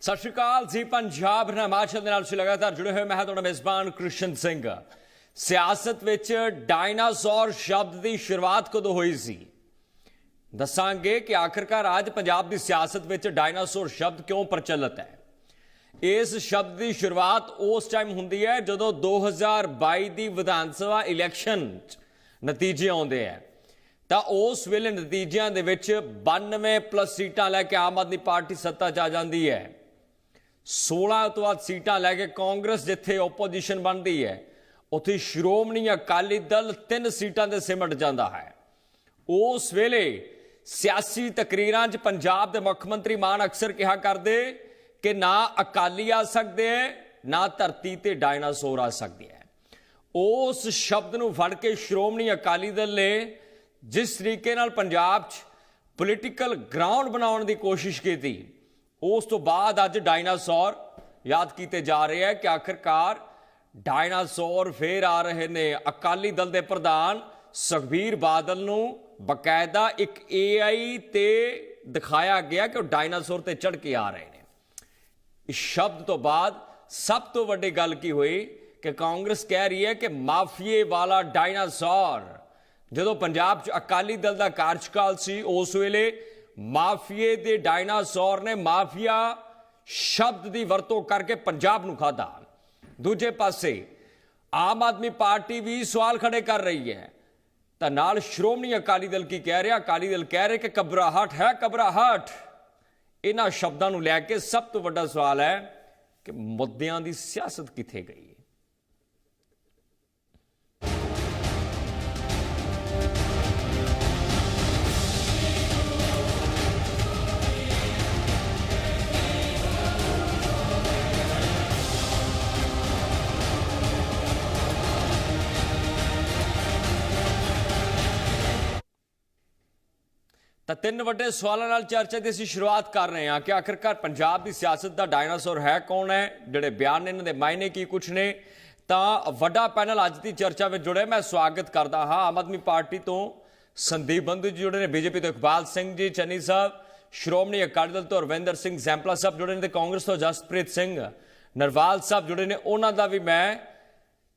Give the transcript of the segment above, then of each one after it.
ਸਤਿ ਸ਼੍ਰੀ ਅਕਾਲ ਜੀ, ਪੰਜਾਬ ਹਿਮਾਚਲ ਦੇ ਨਾਲ ਤੁਸੀਂ ਲਗਾਤਾਰ ਜੁੜੇ ਹੋਏ ਮੈਂ ਹਾਂ ਤੁਹਾਡਾ ਮੇਜ਼ਬਾਨ ਕ੍ਰਿਸ਼ਨ ਸਿੰਘ। ਸਿਆਸਤ ਵਿੱਚ ਡਾਇਨਾਸੌਰ ਸ਼ਬਦ ਦੀ ਸ਼ੁਰੂਆਤ ਕਦੋਂ ਹੋਈ ਸੀ? ਦੱਸਾਂਗੇ ਕਿ ਆਖਰਕਾਰ ਅੱਜ ਪੰਜਾਬ ਦੀ ਸਿਆਸਤ ਵਿੱਚ ਡਾਇਨਾਸੌਰ ਸ਼ਬਦ ਕਿਉਂ ਪ੍ਰਚਲਿਤ ਹੈ? ਇਸ ਸ਼ਬਦ ਦੀ ਸ਼ੁਰੂਆਤ ਉਸ ਟਾਈਮ ਹੁੰਦੀ ਹੈ ਜਦੋਂ 2022 ਦੀ ਵਿਧਾਨ ਸਭਾ ਇਲੈਕਸ਼ਨ 'ਚ ਨਤੀਜੇ ਆਉਂਦੇ ਆ ਤਾਂ ਉਸ ਵੇਲੇ ਨਤੀਜਿਆਂ ਦੇ ਵਿੱਚ 92 ਪਲੱਸ ਸੀਟਾਂ ਲੈ ਕੇ ਆਮ ਆਦਮੀ ਪਾਰਟੀ ਸੱਤਾ 'ਚ ਆ ਜਾਂਦੀ ਹੈ। 16 ਤੋਂ ਵੱਧ ਸੀਟਾਂ ਲੈ ਕੇ ਕਾਂਗਰਸ ਜਿੱਥੇ ਆਪੋਜੀਸ਼ਨ ਬਣਦੀ ਹੈ, ਉੱਥੇ ਸ਼੍ਰੋਮਣੀ ਅਕਾਲੀ ਦਲ ਤਿੰਨ ਸੀਟਾਂ ਦੇ ਸਿਮਟ ਜਾਂਦਾ ਹੈ। ਉਸ ਵੇਲੇ ਸਿਆਸੀ ਤਕਰੀਰਾਂ 'ਚ ਪੰਜਾਬ ਦੇ ਮੁੱਖ ਮੰਤਰੀ ਮਾਨ ਅਕਸਰ ਕਿਹਾ ਕਰਦੇ ਕਿ ਨਾ ਅਕਾਲੀ ਆ ਸਕਦੇ ਹੈ ਨਾ ਧਰਤੀ ਤੇ ਡਾਇਨਾਸੌਰ ਆ ਸਕਦੇ ਹੈ ਉਸ ਸ਼ਬਦ ਨੂੰ ਫੜ ਕੇ ਸ਼੍ਰੋਮਣੀ ਅਕਾਲੀ ਦਲ ਨੇ ਜਿਸ ਤਰੀਕੇ ਨਾਲ ਪੰਜਾਬ 'ਚ ਪੋਲੀਟੀਕਲ ਗਰਾਊਂਡ ਬਣਾਉਣ ਦੀ ਕੋਸ਼ਿਸ਼ ਕੀਤੀ ਉਸ ਤੋਂ ਬਾਅਦ ਅੱਜ ਡਾਇਨਾਸੌਰ ਯਾਦ ਕੀਤੇ ਜਾ ਰਹੇ ਹੈ ਕਿ ਆਖਰਕਾਰ ਡਾਇਨਾਸੌਰ ਫੇਰ ਆ ਰਹੇ ਨੇ। ਅਕਾਲੀ ਦਲ ਦੇ ਪ੍ਰਧਾਨ ਸੁਖਬੀਰ ਬਾਦਲ ਨੂੰ ਬਕਾਇਦਾ ਇੱਕ AI ਤੇ ਦਿਖਾਇਆ ਗਿਆ ਕਿ ਉਹ ਡਾਇਨਾਸੌਰ ਤੇ ਚੜ ਕੇ ਆ ਰਹੇ ਨੇ। ਇਸ ਸ਼ਬਦ ਤੋਂ ਬਾਅਦ ਸਭ ਤੋਂ ਵੱਡੀ ਗੱਲ ਕੀ ਹੋਈ ਕਿ ਕਾਂਗਰਸ ਕਹਿ ਰਹੀ ਹੈ ਕਿ ਮਾਫੀਏ ਵਾਲਾ ਡਾਇਨਾਸੌਰ। ਜਦੋਂ ਪੰਜਾਬ 'ਚ ਅਕਾਲੀ ਦਲ ਦਾ ਕਾਰਜਕਾਲ ਸੀ, ਉਸ ਵੇਲੇ ਮਾਫੀਏ ਦੇ ਡਾਇਨਾਸੌਰ ਨੇ ਮਾਫੀਆ ਸ਼ਬਦ ਦੀ ਵਰਤੋਂ ਕਰਕੇ ਪੰਜਾਬ ਨੂੰ ਖਾਦਾ ਦੂਜੇ ਪਾਸੇ, ਆਮ ਆਦਮੀ ਪਾਰਟੀ ਵੀ ਸਵਾਲ ਖੜੇ ਕਰ ਰਹੀ ਹੈ। ਤਾਂ ਨਾਲ ਸ਼੍ਰੋਮਣੀ ਅਕਾਲੀ ਦਲ ਕੀ ਕਹਿ ਰਿਹਾ? ਅਕਾਲੀ ਦਲ ਕਹਿ ਰਿਹਾ ਕਿ ਕਬਰਾਹਟ ਹੈ ਕਬਰਾਹਟ ਇਹਨਾਂ ਸ਼ਬਦਾਂ ਨੂੰ ਲੈ ਕੇ ਸਭ ਤੋਂ ਵੱਡਾ ਸਵਾਲ ਹੈ ਕਿ ਮੁੱਦਿਆਂ ਦੀ ਸਿਆਸਤ ਕਿੱਥੇ ਗਈ? ਤਾਂ ਤਿੰਨ ਵੱਡੇ ਸਵਾਲਾਂ ਨਾਲ ਚਰਚਾ ਦੀ ਅਸੀਂ ਸ਼ੁਰੂਆਤ ਕਰ ਰਹੇ ਹਾਂ ਕਿ ਆਖਰਕਾਰ ਪੰਜਾਬ ਦੀ ਸਿਆਸਤ ਦਾ ਡਾਇਨਾਸੌਰ ਹੈ ਕੌਣ ਹੈ? ਜਿਹੜੇ ਬਿਆਨ ਨੇ, ਇਹਨਾਂ ਦੇ ਮਾਇਨੇ ਕੀ ਕੁਛ ਨੇ? ਤਾਂ ਵੱਡਾ ਪੈਨਲ ਅੱਜ ਦੀ ਚਰਚਾ ਵਿੱਚ ਜੁੜੇ ਮੈਂ ਸਵਾਗਤ ਕਰਦਾ ਹਾਂ ਆਮ ਆਦਮੀ ਪਾਰਟੀ ਤੋਂ ਸੰਦੀਪ ਬੰਧੂ ਜੀ ਜੁੜੇ ਨੇ, ਬੀਜੇਪੀ ਤੋਂ ਇਕਬਾਲ ਸਿੰਘ ਜੀ, ਚੰਨੀ ਸਾਹਿਬ, ਸ਼੍ਰੋਮਣੀ ਅਕਾਲੀ ਦਲ ਤੋਂ ਰਵਿੰਦਰ ਸਿੰਘ ਜ਼ੈਂਪਲਾ ਸਾਹਿਬ ਜੁੜੇ ਨੇ ਤੇ ਕਾਂਗਰਸ ਤੋਂ ਜਸਪ੍ਰੀਤ ਸਿੰਘ ਨਰਵਾਲ ਸਾਹਿਬ ਜੁੜੇ ਨੇ। ਉਹਨਾਂ ਦਾ ਵੀ ਮੈਂ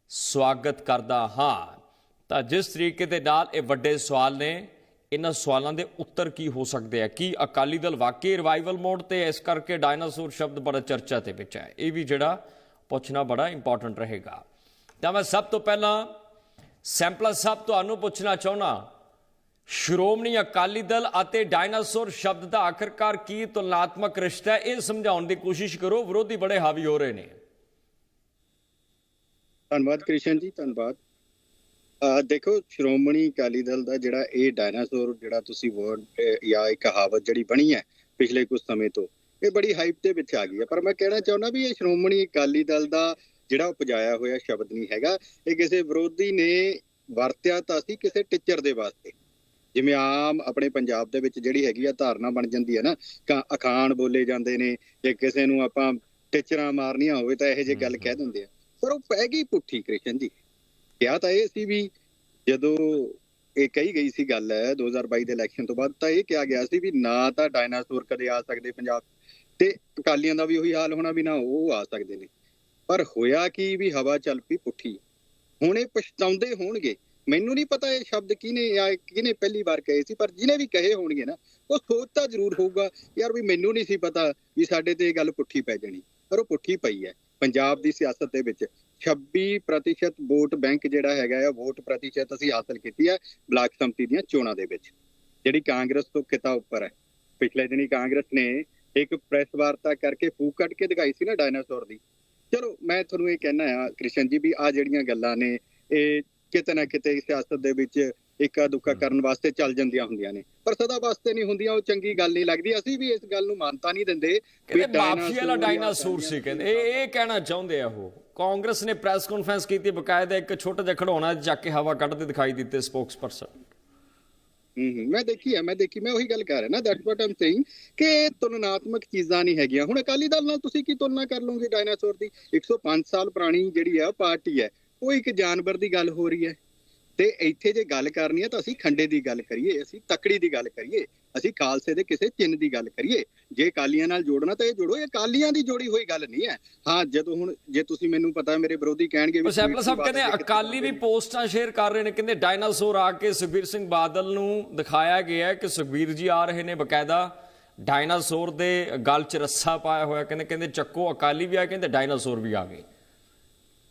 ਸਵਾਗਤ ਕਰਦਾ ਹਾਂ। ਤਾਂ ਜਿਸ ਤਰੀਕੇ ਦੇ ਨਾਲ ਇਹ ਵੱਡੇ ਸਵਾਲ ਨੇ ਇਹਨਾਂ ਸਵਾਲਾਂ ਦੇ ਉੱਤਰ ਕੀ ਹੋ ਸਕਦੇ ਆ? ਕੀ ਅਕਾਲੀ ਦਲ ਵਾਕਈ ਰਿਵਾਈਵਲ ਮੋਡ ਤੇ ਇਸ ਕਰਕੇ ਡਾਇਨਾਸੌਰ ਸ਼ਬਦ ਬੜਾ ਚਰਚਾ ਤੇ ਵਿੱਚ ਹੈ? ਇਹ ਵੀ ਜਿਹੜਾ ਪੁੱਛਣਾ ਬੜਾ ਇੰਪੋਰਟੈਂਟ ਰਹੇਗਾ। ਤਾਂ ਮੈਂ ਸਭ ਤੋਂ ਪਹਿਲਾਂ ਸੈਂਪਲਰ ਸਾਹਿਬ ਤੁਹਾਨੂੰ ਪੁੱਛਣਾ ਚਾਹੁੰਦਾ ਸ਼੍ਰੋਮਣੀ ਅਕਾਲੀ ਦਲ ਅਤੇ ਡਾਇਨਾਸੌਰ ਸ਼ਬਦ ਦਾ ਆਖਰਕਾਰ ਕੀ ਤੁਲਨਾਤਮਕ ਰਿਸ਼ਤਾ ਹੈ? ਇਹ ਸਮਝਾਉਣ ਦੀ ਕੋਸ਼ਿਸ਼ ਕਰੋ, ਵਿਰੋਧੀ ਬੜੇ ਹਾਵੀ ਹੋ ਰਹੇ ਨੇ। ਧੰਨਵਾਦ ਕ੍ਰਿਸ਼ਨ ਜੀ, ਧੰਨਵਾਦ। ਦੇਖੋ ਸ਼੍ਰੋਮਣੀ ਅਕਾਲੀ ਦਲ ਦਾ ਜਿਹੜਾ ਇਹ ਡਾਇਨਾਸੌਰ ਜਿਹੜਾ ਤੁਸੀਂ ਵਰਡ ਜਾਂ ਇੱਕ ਕਹਾਵਤ ਜਿਹੜੀ ਬਣੀ ਹੈ ਪਿਛਲੇ ਕੁਝ ਸਮੇਂ ਤੋਂ ਇਹ ਬੜੀ ਹਾਈਪ ਦੇ ਵਿੱਚ ਆ ਗਈ ਹੈ। ਪਰ ਮੈਂ ਕਹਿਣਾ ਚਾਹੁੰਦਾ ਵੀ ਇਹ ਸ਼੍ਰੋਮਣੀ ਅਕਾਲੀ ਦਲ ਦਾ ਜਿਹੜਾ ਉਪਜਾਇਆ ਹੋਇਆ ਸ਼ਬਦ ਨਹੀਂ ਹੈਗਾ। ਇਹ ਕਿਸੇ ਵਿਰੋਧੀ ਨੇ ਵਰਤਿਆ ਤਾਂ ਸੀ ਕਿਸੇ ਟੀਚਰ ਦੇ ਵਾਸਤੇ। ਜਿਵੇਂ ਆਮ ਆਪਣੇ ਪੰਜਾਬ ਦੇ ਵਿੱਚ ਜਿਹੜੀ ਹੈਗੀ ਆ ਧਾਰਨਾ ਬਣ ਜਾਂਦੀ ਹੈ ਨਾ ਕ- ਅਖਾਣ ਬੋਲੇ ਜਾਂਦੇ ਨੇ ਜੇ ਕਿਸੇ ਨੂੰ ਆਪਾਂ ਟੀਚਰਾਂ ਮਾਰਨੀਆਂ ਹੋਵੇ ਤਾਂ ਇਹੋ ਜਿਹੀ ਗੱਲ ਕਹਿ ਦਿੰਦੇ ਆ। ਪਰ ਉਹ ਪੈ ਗਈ ਪੁੱਠੀ ਕ੍ਰਿਸ਼ਨ ਜੀ। ਕਿਹਾ ਤਾਂ ਇਹ ਸੀ ਵੀ ਜਦੋਂ ਇਹ ਕਹੀ ਗਈ ਸੀ ਗੱਲ 2022 ਦੇ ਇਲੈਕਸ਼ਨ ਤੋਂ ਬਾਅਦ, ਤਾਂ ਇਹ ਕਿਹਾ ਗਿਆ ਸੀ ਵੀ ਨਾ ਤਾਂ ਡਾਇਨਾਸੌਰ ਕਦੇ ਆ ਸਕਦੇ ਪੰਜਾਬ ਤੇ ਅਕਾਲੀਆਂ ਦਾ ਵੀ ਉਹੀ ਹਾਲ ਹੋਣਾ ਵੀ ਨਾ ਉਹ ਆ ਸਕਦੇ ਨੇ। ਪਰ ਹੋਇਆ ਕੀ ਵੀ ਹਵਾ ਚੱਲ ਪਈ ਪੁੱਠੀ। ਹੁਣ ਇਹ ਪਛਤਾਉਂਦੇ ਹੋਣਗੇ। ਮੈਨੂੰ ਨਹੀਂ ਪਤਾ ਇਹ ਸ਼ਬਦ ਕਿਹਨੇ ਆ ਕਿਹਨੇ ਪਹਿਲੀ ਵਾਰ ਕਹੇ ਸੀ, ਪਰ ਜਿਹਨੇ ਵੀ ਕਹੇ ਹੋਣਗੇ ਨਾ, ਉਹ ਸੋਚਦਾ ਜ਼ਰੂਰ ਹੋਊਗਾ, ਯਾਰ ਵੀ ਮੈਨੂੰ ਨਹੀਂ ਸੀ ਪਤਾ ਵੀ ਸਾਡੇ ਤੇ ਇਹ ਗੱਲ ਪੁੱਠੀ ਪੈ ਜਾਣੀ। ਪਰ ਉਹ ਪੁੱਠੀ ਪਈ ਹੈ। ਪੰਜਾਬ ਦੀ ਸਿਆਸਤ ਦੇ ਵਿੱਚ 26% ਵੋਟ ਬੈਂਕ ਜਿਹੜਾ ਹੈਗਾ ਆ ਵੋਟ ਪ੍ਰਤੀਸ਼ਤ ਅਸੀਂ ਹਾਸਲ ਕੀਤੀ ਹੈ ਬਲਾਕ ਸੰਮਤੀ ਦੀਆਂ ਚੋਣਾਂ ਦੇ ਵਿੱਚ। ਜਿਹੜੀ ਕਾਂਗਰਸ ਤੋਂ ਕਿਤਾ ਉੱਪਰ ਹੈ। ਪਿਛਲੇ ਦਿਨੀ ਕਾਂਗਰਸ ਨੇ ਇੱਕ ਪ੍ਰੈਸ ਵਾਰਤਾ ਕਰਕੇ ਫੂਕ ਕੱਢ ਕੇ ਦਿਖਾਈ ਸੀ ਨਾ ਡਾਇਨਾਸੌਰ ਦੀ। ਚਲੋ ਮੈਂ ਤੁਹਾਨੂੰ ਇਹ ਕਹਿਣਾ ਆ ਕ੍ਰਿਸ਼ਨ ਜੀ ਵੀ ਆ ਜਿਹੜੀਆਂ ਗੱਲਾਂ ਨੇ ਇਹ ਕਿਤੇ ਨਾ ਕਿਤੇ ਸਿਆਸਤ ਦੇ ਵਿੱਚ ਇੱਕਾ ਦੁੱਕਾ ਕਰਨ ਵਾਸਤੇ ਚੱਲ ਜਾਂਦੀਆਂ ਹੁੰਦੀਆਂ ਨੇ। ਪਰ ਸਦਾ ਵਾਸਤੇ ਨਹੀਂ ਹੁੰਦੀਆਂ ਉਹ ਚੰਗੀ ਗੱਲ ਨਹੀਂ ਲੱਗਦੀ। ਅਸੀਂ ਵੀ ਇਸ ਗੱਲ ਨੂੰ ਮਾਨਤਾ ਨਹੀਂ ਦਿੰਦੇ ਵੀ ਡਾਇਨਾਸੌਰ ਸੀ ਕਹਿੰਦੇ। ਇਹ ਇਹ ਕਹਿਣਾ ਚਾਹੁੰਦੇ ਆ ਉਹ। ਕਾਂਗਰਸ ਨੇ ਪ੍ਰੈਸ ਕਾਨਫਰੰਸ ਕੀਤੀ, ਬਕਾਇਦਾ ਇੱਕ ਛੋਟਾ ਜਿਹਾ ਖੜਾਉਣਾ ਚੱਕ ਕੇ ਹਵਾ ਕੱਢਦੇ ਦਿਖਾਈ ਦਿੱਤੇ ਸਪੋਕਸਪਰਸਨ ਮੈਂ ਦੇਖੀ ਹੈ ਮੈਂ ਦੇਖੀ, ਮੈਂ ਉਹੀ ਗੱਲ ਕਰ ਰਿਹਾ ਨਾ ਦੈਟਸ ਵਾਟ ਆਮ ਸੇਇੰਗ ਕਿ ਤੁਲਨਾਤਮਕ ਚੀਜ਼ਾਂ ਨਹੀਂ ਹੈਗੀਆਂ। ਹੁਣ ਅਕਾਲੀ ਦਲ ਨਾਲ ਤੁਸੀਂ ਕੀ ਤੁਲਨਾ ਕਰ ਲਓਗੇ ਡਾਇਨਾਸੌਰ ਦੀ? 105 ਸਾਲ ਪੁਰਾਣੀ ਜਿਹੜੀ ਹੈ ਪਾਰਟੀ ਹੈ, ਉਹ ਇੱਕ ਜਾਨਵਰ ਦੀ ਗੱਲ ਹੋ ਰਹੀ ਹੈ। ਤੇ ਇੱਥੇ ਜੇ ਗੱਲ ਕਰਨੀ ਹੈ ਤਾਂ ਅਸੀਂ ਖੰਡੇ ਦੀ ਗੱਲ ਕਰੀਏ, ਅਸੀਂ ਤਕੜੀ ਦੀ ਗੱਲ ਕਰੀਏ। ਅਸੀਂ ਖਾਲਸੇ ਦੇ ਕਿਸੇ ਚਿੰਨ ਦੀ ਗੱਲ ਕਰੀਏ। ਜੇ ਅਕਾਲੀਆਂ ਨਾਲ ਜੋੜਨਾ ਤਾਂ ਇਹ ਜੋੜੋ ਇਹ ਅਕਾਲੀਆਂ ਦੀ ਜੋੜੀ ਹੋਈ ਗੱਲ ਨਹੀਂ ਹੈ। ਹਾਂ ਜਦੋਂ ਹੁਣ ਜੇ ਤੁਸੀਂ ਮੈਨੂੰ ਪਤਾ ਮੇਰੇ ਵਿਰੋਧੀ ਕਹਿਣਗੇ ਪਰ ਸੈਂਪਲ ਸਾਹਿਬ ਕਹਿੰਦੇ ਅਕਾਲੀ ਵੀ ਪੋਸਟਾਂ ਸ਼ੇਅਰ ਕਰ ਰਹੇ ਨੇ ਕਹਿੰਦੇ ਡਾਇਨਾਸੌਰ ਆ ਕੇ ਸੁਖਬੀਰ ਸਿੰਘ ਬਾਦਲ ਨੂੰ ਦਿਖਾਇਆ ਗਿਆ ਕਿ ਸੁਖਬੀਰ ਜੀ ਆ ਰਹੇ ਨੇ ਬਕਾਇਦਾ। ਡਾਇਨਾਸੌਰ ਦੇ ਗਲ 'ਚ ਰੱਸਾ ਪਾਇਆ ਹੋਇਆ ਕਹਿੰਦੇ ਕਹਿੰਦੇ ਚੱਕੋ ਅਕਾਲੀ ਵੀ ਆ ਕਹਿੰਦੇ ਡਾਇਨਾਸੌਰ ਵੀ ਆ ਗਏ।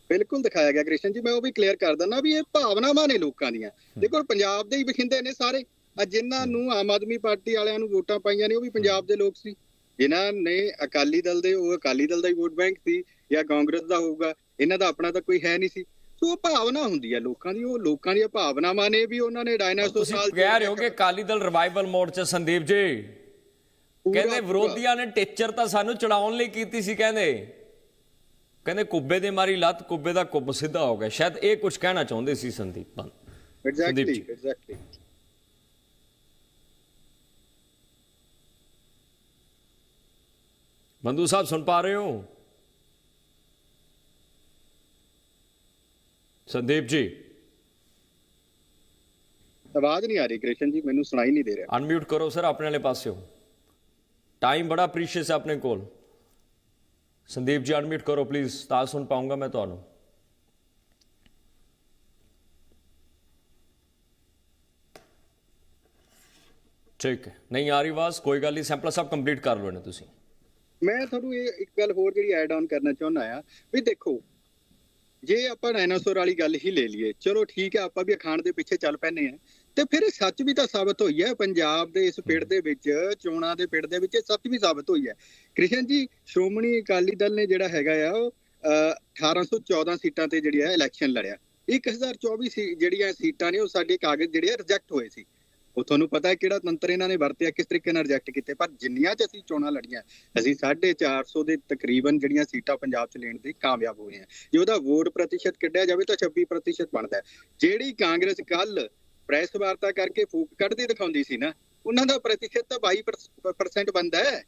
ਬਿਲਕੁਲ ਦਿਖਾਇਆ ਗਿਆ ਕ੍ਰਿਸ਼ਨ ਜੀ ਮੈਂ ਉਹ ਵੀ ਕਲੀਅਰ ਕਰ ਦਿੰਦਾ ਵੀ ਇਹ ਭਾਵਨਾਵਾਂ ਨੇ ਲੋਕਾਂ ਦੀਆਂ। ਦੇਖੋ ਪੰਜਾਬ ਦੇ ਹੀ ਬਖਿੰਦੇ ਨੇ ਸਾਰੇ। ਆ ਜਿਨ੍ਹਾਂ ਨੂੰ ਆਮ ਆਦਮੀ ਪਾਰਟੀ ਵਾਲਿਆਂ ਨੂੰ ਵੋਟਾਂ ਪਾਈਆਂ ਨੇ ਉਹ ਵੀ ਪੰਜਾਬ ਦੇ ਲੋਕ ਸੀ। ਜਿਨ੍ਹਾਂ ਨੇ ਅਕਾਲੀ ਦਲ ਦੇ ਉਹ ਅਕਾਲੀ ਦਲ ਦਾ ਹੀ ਵੋਟ ਬੈਂਕ ਸੀ ਜਾਂ ਕਾਂਗਰਸ ਦਾ ਹੋਊਗਾ ਇਹਨਾਂ ਦਾ ਆਪਣਾ ਤਾਂ ਕੋਈ ਹੈ ਨਹੀਂ ਸੀ। ਸੋ ਭਾਵਨਾ ਹੁੰਦੀ ਹੈ ਲੋਕਾਂ ਦੀ ਉਹ ਲੋਕਾਂ ਦੀਆਂ ਭਾਵਨਾਵਾਂ ਨੇ ਵੀ ਉਹਨਾਂ ਨੇ ਡਾਇਨਾਸੌਰ ਤੁਸੀਂ ਨਾਲ ਕਹਿ ਰਹੇ ਹੋ ਕਿ ਅਕਾਲੀ ਦਲ ਰਿਵਾਈਵਲ ਮੋਡ 'ਚ ਸੰਦੀਪ ਜੀ। ਕਹਿੰਦੇ ਵਿਰੋਧੀਆਂ ਨੇ ਟੀਚਰ ਤਾਂ ਸਾਨੂੰ ਚੜਾਉਣ ਲਈ ਕੀਤੀ ਸੀ ਕਹਿੰਦੇ। ਕਹਿੰਦੇ ਕੁੱਬੇ ਦੇ ਮਾਰੀ ਲੱਤ ਕੁੱਬੇ ਦਾ ਕੁੱਬ ਸਿੱਧਾ ਹੋ ਗਿਆ। ਸ਼ਾਇਦ ਇਹ ਕੁਝ ਕਹਿਣਾ ਚਾਹੁੰਦੇ ਸੀ ਸੰਦੀਪ ਬੰਦ ਐਗਜ਼ੈਕਟਲੀ। ਐਗਜ਼ੈਕਟਲੀ ਬੰਧੂ ਸਾਹਿਬ ਸੁਣ ਪਾ ਰਹੇ ਹੋ? ਸੰਦੀਪ ਜੀ। ਆਵਾਜ਼ ਨਹੀਂ ਆ ਰਹੀ ਕ੍ਰਿਸ਼ਨ ਜੀ ਮੈਨੂੰ ਸੁਣਾਈ ਨਹੀਂ ਦੇ ਰਿਹਾ। ਅਨਮਿਊਟ ਕਰੋ ਸਰ ਆਪਣੇ ਵਾਲੇ ਪਾਸਿਓ। ਟਾਈਮ ਬੜਾ ਪ੍ਰੀਸ਼ੀਅਸ ਹੈ ਆਪਣੇ ਕੋਲ। ਸੰਦੀਪ ਜੀ ਅਨਮਿਊਟ ਕਰੋ ਪਲੀਜ਼ ਤਾਂ ਸੁਣ ਪਾਉਂਗਾ ਮੈਂ ਤੁਹਾਨੂੰ। ਠੀਕ ਹੈ। ਨਹੀਂ ਆ ਰਹੀ ਆਵਾਜ਼ ਕੋਈ ਗੱਲ ਨਹੀਂ ਸੈਂਪਲ ਸਭ ਕੰਪਲੀਟ ਕਰ ਲਓ ਇਹਨੇ ਤੁਸੀਂ। ਮੈਂ ਤੁਹਾਨੂੰ ਇਹ ਇੱਕ ਗੱਲ ਹੋਰ ਜਿਹੜੀ ਐਡ ਆਨ ਕਰਨਾ ਚਾਹੁੰਦਾ ਆ ਵੀ ਦੇਖੋ ਜੇ ਆਪਾਂ ਡਾਇਨਾਸੌਰ ਵਾਲੀ ਗੱਲ ਹੀ ਲੈ ਲਈਏ ਚਲੋ ਠੀਕ ਹੈ ਆਪਾਂ ਵੀ ਅਖਾਣ ਦੇ ਪਿੱਛੇ ਚੱਲ ਪੈਨੇ ਆ ਤੇ ਫਿਰ ਇਹ ਸੱਚ ਵੀ ਤਾਂ ਸਾਬਤ ਹੋਈ ਹੈ ਪੰਜਾਬ ਦੇ ਇਸ ਪਿੰਡ ਦੇ ਵਿੱਚ ਚੋਣਾਂ ਦੇ ਪਿੰਡ ਦੇ ਵਿੱਚ ਇਹ ਸੱਚ ਵੀ ਸਾਬਤ ਹੋਈ ਹੈ। ਕ੍ਰਿਸ਼ਨ ਜੀ ਸ਼੍ਰੋਮਣੀ ਅਕਾਲੀ ਦਲ ਨੇ ਜਿਹੜਾ ਹੈਗਾ ਆ ਉਹ ਅਹ, 1814 ਸੀਟਾਂ ਤੇ ਜਿਹੜੀ ਹੈ ਇਲੈਕਸ਼ਨ ਲੜਿਆ। 1024 ਸੀ ਜਿਹੜੀਆਂ ਸੀਟਾਂ ਨੇ ਉਹ ਸਾਡੇ ਕਾਗਜ਼ ਜਿਹੜੇ ਆ ਰਿਜੈਕਟ ਹੋਏ ਸੀ। ਉਹ ਤੁਹਾਨੂੰ ਪਤਾ ਹੈ ਕਿਹੜਾ ਤੰਤਰ ਇਹਨਾਂ ਨੇ ਵਰਤਿਆ, ਕਿਸ ਤਰੀਕੇ ਨਾਲ ਰਿਜੈਕਟ ਕੀਤੇ, ਪਰ ਜਿੰਨੀਆਂ ਚ ਅਸੀਂ ਚੋਣਾਂ ਲੜੀਆਂ, ਅਸੀਂ 450 ਦੇ ਤਕਰੀਬਨ ਜਿਹੜੀਆਂ ਸੀਟਾਂ ਪੰਜਾਬ 'ਚ ਲੈਣ ਦੇ ਕਾਮਯਾਬ ਹੋਏ ਹਾਂ। ਜੇ ਉਹਦਾ ਵੋਟ ਪ੍ਰਤੀਸ਼ਤ ਕੱਢਿਆ ਜਾਵੇ ਤਾਂ 26% ਬਣਦਾ ਜਿਹੜੀ ਕਾਂਗਰਸ ਕੱਲ ਪ੍ਰੈਸ ਵਾਰਤਾ ਕਰਕੇ ਫੂਕ ਕੱਢਦੀ ਦਿਖਾਉਂਦੀ ਸੀ ਨਾ, ਉਹਨਾਂ ਦਾ ਪ੍ਰਤੀਸ਼ਤ ਤਾਂ 22% ਬਣਦਾ ਹੈ।